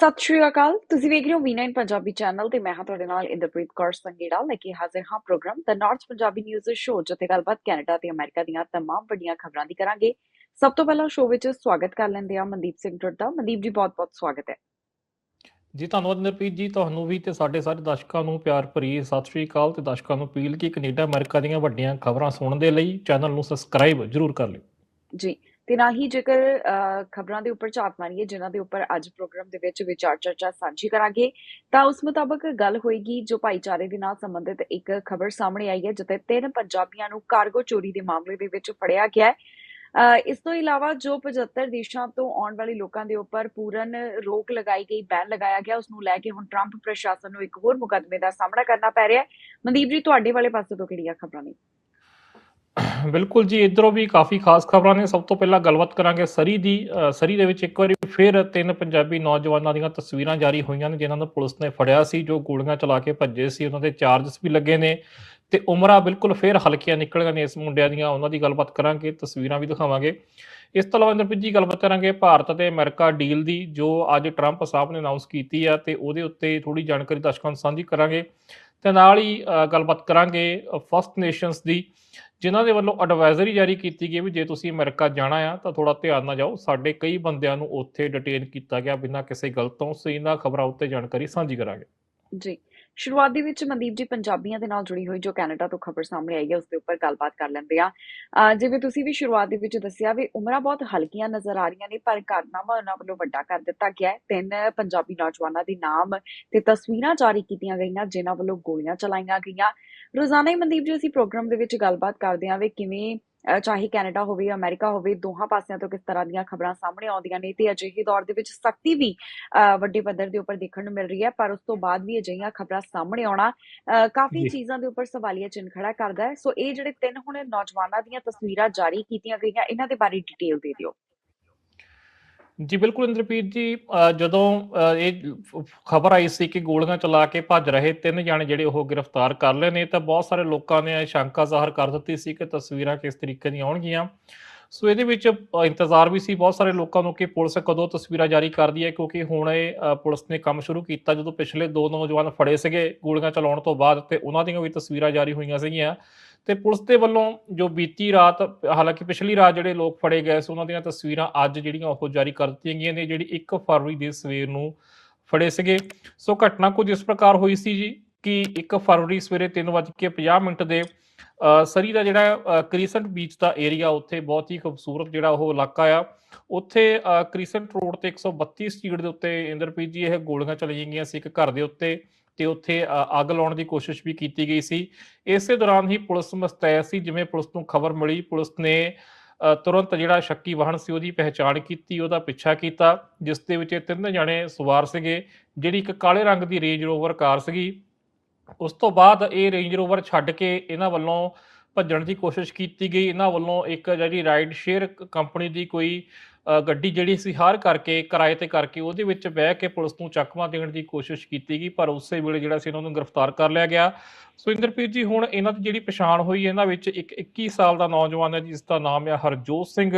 ਸਤਿ ਸ਼੍ਰੀ ਅਕਾਲ ਤੁਸੀਂ ਵੇਖ ਰਹੇ ਹੋ V9 ਪੰਜਾਬੀ ਚੈਨਲ ਤੇ ਮੈਂ ਹਾਂ ਤੁਹਾਡੇ ਨਾਲ ਇੰਦਰਪ੍ਰੀਤ ਕੌਰ ਸੰਗੇੜਾ ਲੈ ਕੇ ਹਾਜ਼ਰ ਹਾਂ programme the north Punjabi news show ਜਿੱਥੇ ਗੱਲਬਾਤ ਕੈਨੇਡਾ ਤੇ ਅਮਰੀਕਾ ਦੀਆਂ तमाम ਵੱਡੀਆਂ ਖਬਰਾਂ ਦੀ ਕਰਾਂਗੇ ਸਭ ਤੋਂ ਪਹਿਲਾਂ ਸ਼ੋ ਵਿੱਚ ਸਵਾਗਤ ਕਰ ਲੈਂਦੇ ਆ ਮਨਦੀਪ ਸਿੰਘ ਟੁੱਟ ਦਾ ਮਨਦੀਪ ਜੀ ਬਹੁਤ-ਬਹੁਤ ਸਵਾਗਤ ਹੈ ਜੀ ਧੰਨਵਾਦ ਨਿਰਪੀਤ ਜੀ ਤੁਹਾਨੂੰ ਵੀ ਤੇ ਸਾਡੇ ਸਾਰੇ ਦਰਸ਼ਕਾਂ ਨੂੰ ਪਿਆਰ ਭਰੀ ਸਤਿ ਸ਼੍ਰੀ ਅਕਾਲ ਤੇ ਦਰਸ਼ਕਾਂ ਨੂੰ ਅਪੀਲ ਕਿ ਕੈਨੇਡਾ ਅਮਰੀਕਾ ਦੀਆਂ ਵੱਡੀਆਂ ਖਬਰਾਂ ਸੁਣਨ ਦੇ ਲਈ ਚੈਨਲ ਨੂੰ ਸਬਸਕ੍ਰਾਈਬ ਜ਼ਰੂਰ ਕਰ ਲਿਓ ਜੀ ਤੇ ਨਾ ਹੀ ਜੇਕਰ ਖਬਰਾਂ ਦੇ ਉੱਪਰ ਝਾਤ ਮਾਰੀਏ, ਜਿਨ੍ਹਾਂ ਦੇ ਉੱਪਰ ਅੱਜ ਪ੍ਰੋਗਰਾਮ ਦੇ ਵਿੱਚ ਵਿਚਾਰ ਚਰਚਾ ਸਾਂਝੀ ਕਰਾਂਗੇ, ਤਾਂ ਉਸ ਮੁਤਾਬਕ ਗੱਲ ਹੋਏਗੀ ਜੋ ਭਾਈਚਾਰੇ ਦੇ ਨਾਲ ਸੰਬੰਧਿਤ ਇੱਕ ਖਬਰ ਸਾਹਮਣੇ ਆਈ ਹੈ, ਜਿੱਥੇ ਤਿੰਨ ਪੰਜਾਬੀਆਂ ਨੂੰ ਕਾਰਗੋ ਚੋਰੀ ਦੇ ਮਾਮਲੇ ਦੇ ਵਿੱਚ ਫੜਿਆ ਗਿਆ ਹੈ। ਇਸ ਤੋਂ ਇਲਾਵਾ ਜੋ 75 ਦੇਸ਼ਾਂ ਤੋਂ ਆਉਣ ਵਾਲੇ ਲੋਕਾਂ ਦੇ ਉੱਪਰ ਪੂਰਨ ਰੋਕ ਲਗਾਈ ਗਈ, ਬੈਨ ਲਗਾਇਆ ਗਿਆ, ਉਸ ਨੂੰ ਲੈ ਕੇ ਹੁਣ ਟਰੰਪ ਪ੍ਰਸ਼ਾਸਨ ਨੂੰ ਇੱਕ ਹੋਰ ਮੁਕੱਦਮੇ ਦਾ ਸਾਹਮਣਾ ਕਰਨਾ ਪੈ ਰਿਹਾ ਹੈ। ਮਨਦੀਪ ਜੀ, ਤੁਹਾਡੇ ਵਾਲੇ ਪਾਸੇ ਤੋਂ ਕਿਹੜੀਆਂ ਖਬਰਾਂ ਨੇ? ਬਿਲਕੁਲ ਜੀ, ਇਧਰੋਂ ਵੀ ਕਾਫੀ ਖਾਸ ਖਬਰਾਂ ਨੇ। ਸਭ ਤੋਂ ਪਹਿਲਾਂ ਗੱਲਬਾਤ ਕਰਾਂਗੇ ਸਰੀ ਦੀ ਸਰੀ ਦੇ ਵਿੱਚ ਇੱਕ ਵਾਰੀ ਫਿਰ ਤਿੰਨ ਪੰਜਾਬੀ ਨੌਜਵਾਨਾਂ ਦੀਆਂ ਤਸਵੀਰਾਂ ਜਾਰੀ ਹੋਈਆਂ ਨੇ, ਜਿਨ੍ਹਾਂ ਨੂੰ ਪੁਲਿਸ ਨੇ ਫੜਿਆ ਸੀ, ਜੋ ਗੋਲੀਆਂ ਚਲਾ ਕੇ ਭੱਜੇ ਸੀ। ਉਹਨਾਂ ਦੇ ਚਾਰਜਸ ਵੀ ਲੱਗੇ ਨੇ ਤੇ ਉਮਰਾਂ ਬਿਲਕੁਲ ਫਿਰ ਹਲਕੀਆਂ ਨਿਕਲੀਆਂ ਨੇ ਇਸ ਮੁੰਡਿਆਂ ਦੀਆਂ। ਉਹਨਾਂ ਦੀ ਗੱਲਬਾਤ ਕਰਾਂਗੇ, ਤਸਵੀਰਾਂ ਵੀ ਦਿਖਾਵਾਂਗੇ। ਇਸ ਤੋਂ ਇਲਾਵਾ ਇੰਦਰਪ੍ਰੀਤ ਜੀ, ਗੱਲਬਾਤ ਕਰਾਂਗੇ ਭਾਰਤ ਅਤੇ ਅਮਰੀਕਾ ਡੀਲ ਦੀ, ਜੋ ਅੱਜ ਟਰੰਪ ਸਾਹਿਬ ਨੇ ਅਨਾਉਂਸ ਕੀਤੀ ਆ ਤੇ ਉਹਦੇ ਉੱਤੇ ਥੋੜੀ ਜਾਣਕਾਰੀ ਦਰਸ਼ਕਾਂ ਨੂੰ ਸਾਂਝੀ ਕਰਾਂਗੇ। ਤੇ ਨਾਲ ਹੀ ਗੱਲਬਾਤ ਕਰਾਂਗੇ ਫਸਟ ਨੇਸ਼ਨਸ ਦੀ, ਜਿਨ੍ਹਾਂ ਦੇ ਵੱਲੋਂ ਐਡਵਾਈਜ਼ਰੀ ਜਾਰੀ ਕੀਤੀ ਗਈ ਵੀ ਜੇ ਤੁਸੀਂ ਅਮਰੀਕਾ ਜਾਣਾ ਆ ਤਾਂ ਥੋੜਾ ਧਿਆਨ ਨਾਲ ਜਾਓ। ਸਾਡੇ ਕਈ ਬੰਦਿਆਂ ਨੂੰ ਉੱਥੇ ਡਿਟੇਨ ਕੀਤਾ ਗਿਆ ਬਿਨਾਂ ਕਿਸੇ ਗਲਤ ਤੋਂ। ਸੋ ਇਹਨਾਂ ਖਬਰਾਂ ਉੱਤੇ ਜਾਣਕਾਰੀ ਸਾਂਝੀ ਕਰਾਂਗੇ। ਜੀ। ਸ਼ੁਰੂਆਤ ਦੇ ਵਿੱਚ ਮਨਦੀਪ ਜੀ ਪੰਜਾਬੀਆਂ ਦੇ ਨਾਲ ਜੁੜੀ ਹੋਈ ਜੋ ਕੈਨੇਡਾ ਤੋਂ ਖਬਰ ਸਾਹਮਣੇ ਆਈ ਹੈ, ਉਸ ਦੇ ਉੱਪਰ ਗੱਲਬਾਤ ਕਰ ਲੈਂਦੇ ਆ ਜਿਵੇਂ ਤੁਸੀਂ ਵੀ ਸ਼ੁਰੂਆਤ ਦੇ ਵਿੱਚ ਦੱਸਿਆ ਵੀ ਉਮਰਾਂ ਬਹੁਤ ਹਲਕੀਆਂ ਨਜ਼ਰ ਆ ਰਹੀਆਂ ਨੇ, ਪਰ ਕਾਰਨਾਮਾ ਉਹਨਾਂ ਵੱਲੋਂ ਵੱਡਾ ਕਰ ਦਿੱਤਾ ਗਿਆ ਹੈ। ਤਿੰਨ ਪੰਜਾਬੀ ਨੌਜਵਾਨਾਂ ਦੇ ਨਾਮ ਤੇ ਤਸਵੀਰਾਂ ਜਾਰੀ ਕੀਤੀਆਂ ਗਈਆਂ, ਜਿਨ੍ਹਾਂ ਵੱਲੋਂ ਗੋਲੀਆਂ ਚਲਾਈਆਂ ਗਈਆਂ। ਰੋਜ਼ਾਨਾ ਹੀ ਮਨਦੀਪ ਜੀ, ਅਸੀਂ ਪ੍ਰੋਗਰਾਮ ਦੇ ਵਿੱਚ ਗੱਲਬਾਤ ਕਰਦੇ ਹਾਂ ਵੀ ਕਿਵੇਂ ਚਾਹੇ ਕੈਨੇਡਾ ਹੋਵੇ ਅਮਰੀਕਾ ਹੋਵੇ ਦੋਹਾਂ ਪਾਸਿਆਂ ਤੋਂ ਕਿਸ ਤਰ੍ਹਾਂ ਦੀਆਂ ਖਬਰਾਂ ਸਾਹਮਣੇ ਆਉਂਦੀਆਂ ਨੇ ਤੇ ਅਜਿਹੇ ਦੌਰ ਦੇ ਵਿੱਚ ਸਖਤੀ ਵੀ ਵੱਡੇ ਪੱਧਰ ਦੇ ਉੱਪਰ ਦੇਖਣ ਨੂੰ ਮਿਲ ਰਹੀ ਹੈ ਪਰ ਉਸ ਤੋਂ ਬਾਅਦ ਵੀ ਅਜਿਹੀਆਂ ਖਬਰਾਂ ਸਾਹਮਣੇ ਆਉਣਾ ਕਾਫੀ ਜੀ। ਚੀਜ਼ਾਂ ਦੇ ਉੱਪਰ ਸਵਾਲੀਆ ਚਿੰਨ੍ਹ ਖੜਾ ਕਰਦਾ ਹੈ ਸੋ ਇਹ ਜਿਹੜੇ ਤਿੰਨ ਹੁਣ ਨੌਜਵਾਨਾਂ ਦੀਆਂ ਤਸਵੀਰਾਂ ਜਾਰੀ ਕੀਤੀਆਂ ਗਈਆਂ ਇਹਨਾਂ ਦੇ ਬਾਰੇ ਡਿਟੇਲ ਦੇ ਦਿਓ ਜੀ ਬਿਲਕੁਲ ਇੰਦਰਪ੍ਰੀਤ ਜੀ ਜਦੋਂ ਇਹ ਖਬਰ ਆਈ ਸੀ ਕਿ ਗੋਲੀਆਂ ਚਲਾ ਕੇ ਭੱਜ ਰਹੇ ਤਿੰਨ ਜਣੇ ਜਿਹੜੇ ਉਹ ਗ੍ਰਿਫਤਾਰ ਕਰ ਲਏ ਨੇ, ਤਾਂ ਬਹੁਤ ਸਾਰੇ ਲੋਕਾਂ ਨੇ ਸ਼ੰਕਾ ਜ਼ਾਹਰ ਕਰ ਦਿੱਤੀ ਸੀ ਕਿ ਤਸਵੀਰਾਂ ਕਿਸ ਤਰੀਕੇ ਦੀਆਂ ਆਉਣਗੀਆਂ। ਸੋ ਇਹਦੇ ਵਿੱਚ ਇੰਤਜ਼ਾਰ ਵੀ ਸੀ ਬਹੁਤ ਸਾਰੇ ਲੋਕਾਂ ਨੂੰ ਕਿ ਪੁਲਿਸ ਕਦੋਂ ਤਸਵੀਰਾਂ ਜਾਰੀ ਕਰਦੀ ਹੈ, ਕਿਉਂਕਿ ਹੁਣ ਇਹ ਪੁਲਿਸ ਨੇ ਕੰਮ ਸ਼ੁਰੂ ਕੀਤਾ ਜਦੋਂ ਪਿਛਲੇ ਦੋ ਨੌਜਵਾਨ ਫੜੇ ਸੀਗੇ ਗੋਲੀਆਂ ਚਲਾਉਣ ਤੋਂ ਬਾਅਦ ਤੇ ਉਹਨਾਂ ਦੀਆਂ ਵੀ ਤਸਵੀਰਾਂ ਜਾਰੀ ਹੋਈਆਂ ਸੀਗੀਆਂ। ਤੇ ਪੁਲਿਸ ਦੇ ਵੱਲੋਂ ਜੋ ਬੀਤੀ ਰਾਤ, ਹਾਲਾਂਕਿ ਪਿਛਲੀ ਰਾਤ ਜਿਹੜੇ ਲੋਕ ਫੜੇ ਗਏ ਸੀ, ਉਹਨਾਂ ਦੀਆਂ ਤਸਵੀਰਾਂ ਅੱਜ ਜਿਹੜੀਆਂ ਉਹ ਜਾਰੀ ਕਰ ਦਿੱਤੀਆਂ ਗਈਆਂ ਨੇ, ਜਿਹੜੀ 1 ਫਰਵਰੀ ਦੀ ਸਵੇਰ ਨੂੰ ਫੜੇ ਸੀਗੇ। ਸੋ ਘਟਨਾ ਕੁਝ ਇਸ ਪ੍ਰਕਾਰ ਹੋਈ ਸੀ ਜੀ ਕਿ 1 ਫਰਵਰੀ ਸਵੇਰੇ 3:50 ਮਿੰਟ ਦੇ ਸਰੀ ਦਾ ਜਿਹੜਾ ਅ, ਬੀਚ ਦਾ ਏਰੀਆ ਉੱਥੇ ਬਹੁਤ ਹੀ ਖੂਬਸੂਰਤ ਜਿਹੜਾ ਉਹ ਇਲਾਕਾ ਆ। ਉੱਥੇ ਅ, ਕ੍ਰਿਸੈਂਟ ਰੋਡ ਤੇ 132 ਸਟਰੀਟ ਦੇ ਉੱਤੇ ਇੰਦਰਪ੍ਰੀਤ ਜੀ ਇਹ ਗੋਲੀਆਂ ਚਲਾਈਆਂ ਗਈਆਂ ਸੀ ਇੱਕ ਘਰ ਦੇ ਉੱਤੇ ਤੇ ਉੱਥੇ ਅ, ਅੱਗ ਲਾਉਣ ਦੀ ਕੋਸ਼ਿਸ਼ ਵੀ ਕੀਤੀ ਗਈ ਸੀ। ਇਸੇ ਦੌਰਾਨ ਹੀ ਪੁਲਿਸ ਮੁਸਤੈਦ ਸੀ ਜਿਵੇਂ ਪੁਲਿਸ ਨੂੰ ਖਬਰ ਮਿਲੀ ਪੁਲਿਸ ਨੇ ਅ, ਤੁਰੰਤ ਜਿਹੜਾ ਸ਼ੱਕੀ ਵਾਹਨ ਸੀ ਉਹਦੀ ਪਹਿਚਾਣ ਕੀਤੀ ਉਹਦਾ ਪਿੱਛਾ ਕੀਤਾ ਜਿਸ ਦੇ ਵਿੱਚ ਇਹ ਤਿੰਨ ਜਣੇ ਸਵਾਰ ਸੀਗੇ ਜਿਹੜੀ ਇੱਕ ਕਾਲੇ ਰੰਗ ਦੀ ਰੇਂਜ ਰੋਵਰ ਕਾਰ ਸੀਗੀ। ਉਸ ਤੋਂ ਬਾਅਦ ਇਹ ਰੇਂਜ ਰੋਵਰ ਛੱਡ ਕੇ ਇਹਨਾਂ ਵੱਲੋਂ ਭੱਜਣ ਦੀ ਕੋਸ਼ਿਸ਼ ਕੀਤੀ ਗਈ। ਇਹਨਾਂ ਵੱਲੋਂ ਇੱਕ ਜਿਹੜੀ ਰਾਈਡ ਸ਼ੇਅਰ ਕੰਪਨੀ ਦੀ ਕੋਈ ਗੱਡੀ ਜਿਹੜੀ ਸੀ ਹਾਰ ਕਰਕੇ, ਕਿਰਾਏ ਤੇ ਕਰਕੇ ਉਹਦੇ ਵਿੱਚ ਬਹਿ ਕੇ ਪੁਲਿਸ ਨੂੰ ਚੱਕਵਾ ਦੇਣ ਦੀ ਕੋਸ਼ਿਸ਼ ਕੀਤੀ ਗਈ, ਪਰ ਉਸੇ ਵੇਲੇ ਜਿਹੜਾ ਸੀ ਉਹਨਾਂ ਨੂੰ ਗ੍ਰਿਫਤਾਰ ਕਰ ਲਿਆ ਗਿਆ। ਸੋ ਇੰਦਰਪ੍ਰੀਤ ਜੀ, ਹੁਣ ਇਹਨਾਂ ਦੀ ਜਿਹੜੀ ਪਛਾਣ ਹੋਈ ਇਹਨਾਂ ਵਿੱਚ ਇੱਕ 21 ਸਾਲ ਦਾ ਨੌਜਵਾਨ ਹੈ, ਜਿਸ ਦਾ ਨਾਮ ਹੈ ਹਰਜੋਤ ਸਿੰਘ।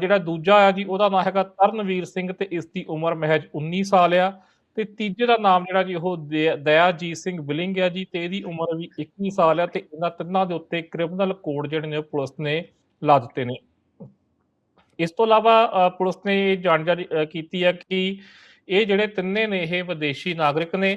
ਜਿਹੜਾ ਦੂਜਾ ਆ ਜੀ, ਉਹਦਾ ਨਾਮ ਹੈਗਾ ਤਰਨਵੀਰ ਸਿੰਘ ਤੇ ਇਸ ਦੀ ਉਮਰ ਮਹਿਜ 19 ਸਾਲ ਆ। ਤੇ ਤੀਜੇ ਦਾ ਨਾਮ ਜਿਹੜਾ ਜੀ ਉਹ ਦਇਆ- ਦਇਆਜੀਤ ਸਿੰਘ ਬਿਲਿੰਗ ਆ ਜੀ ਤੇ ਇਹਦੀ ਉਮਰ ਵੀ 21 ਸਾਲ ਆ ਤੇ ਇਹਨਾਂ ਤਿੰਨਾਂ ਦੇ ਉੱਤੇ ਕ੍ਰਿਮੀਨਲ ਕੋਡ ਜਿਹੜੇ ਨੇ ਪੁਲਿਸ ਨੇ ਲਾ ਦਿੱਤੇ ਨੇ। ਇਸ ਤੋਂ ਇਲਾਵਾ ਪੁਲਿਸ ਨੇ ਇਹ ਜਾਣਕਾਰੀ ਕੀਤੀ ਹੈ ਕਿ ਇਹ ਜਿਹੜੇ ਤਿੰਨੇ ਨੇ ਇਹ ਵਿਦੇਸ਼ੀ ਨਾਗਰਿਕ ਨੇ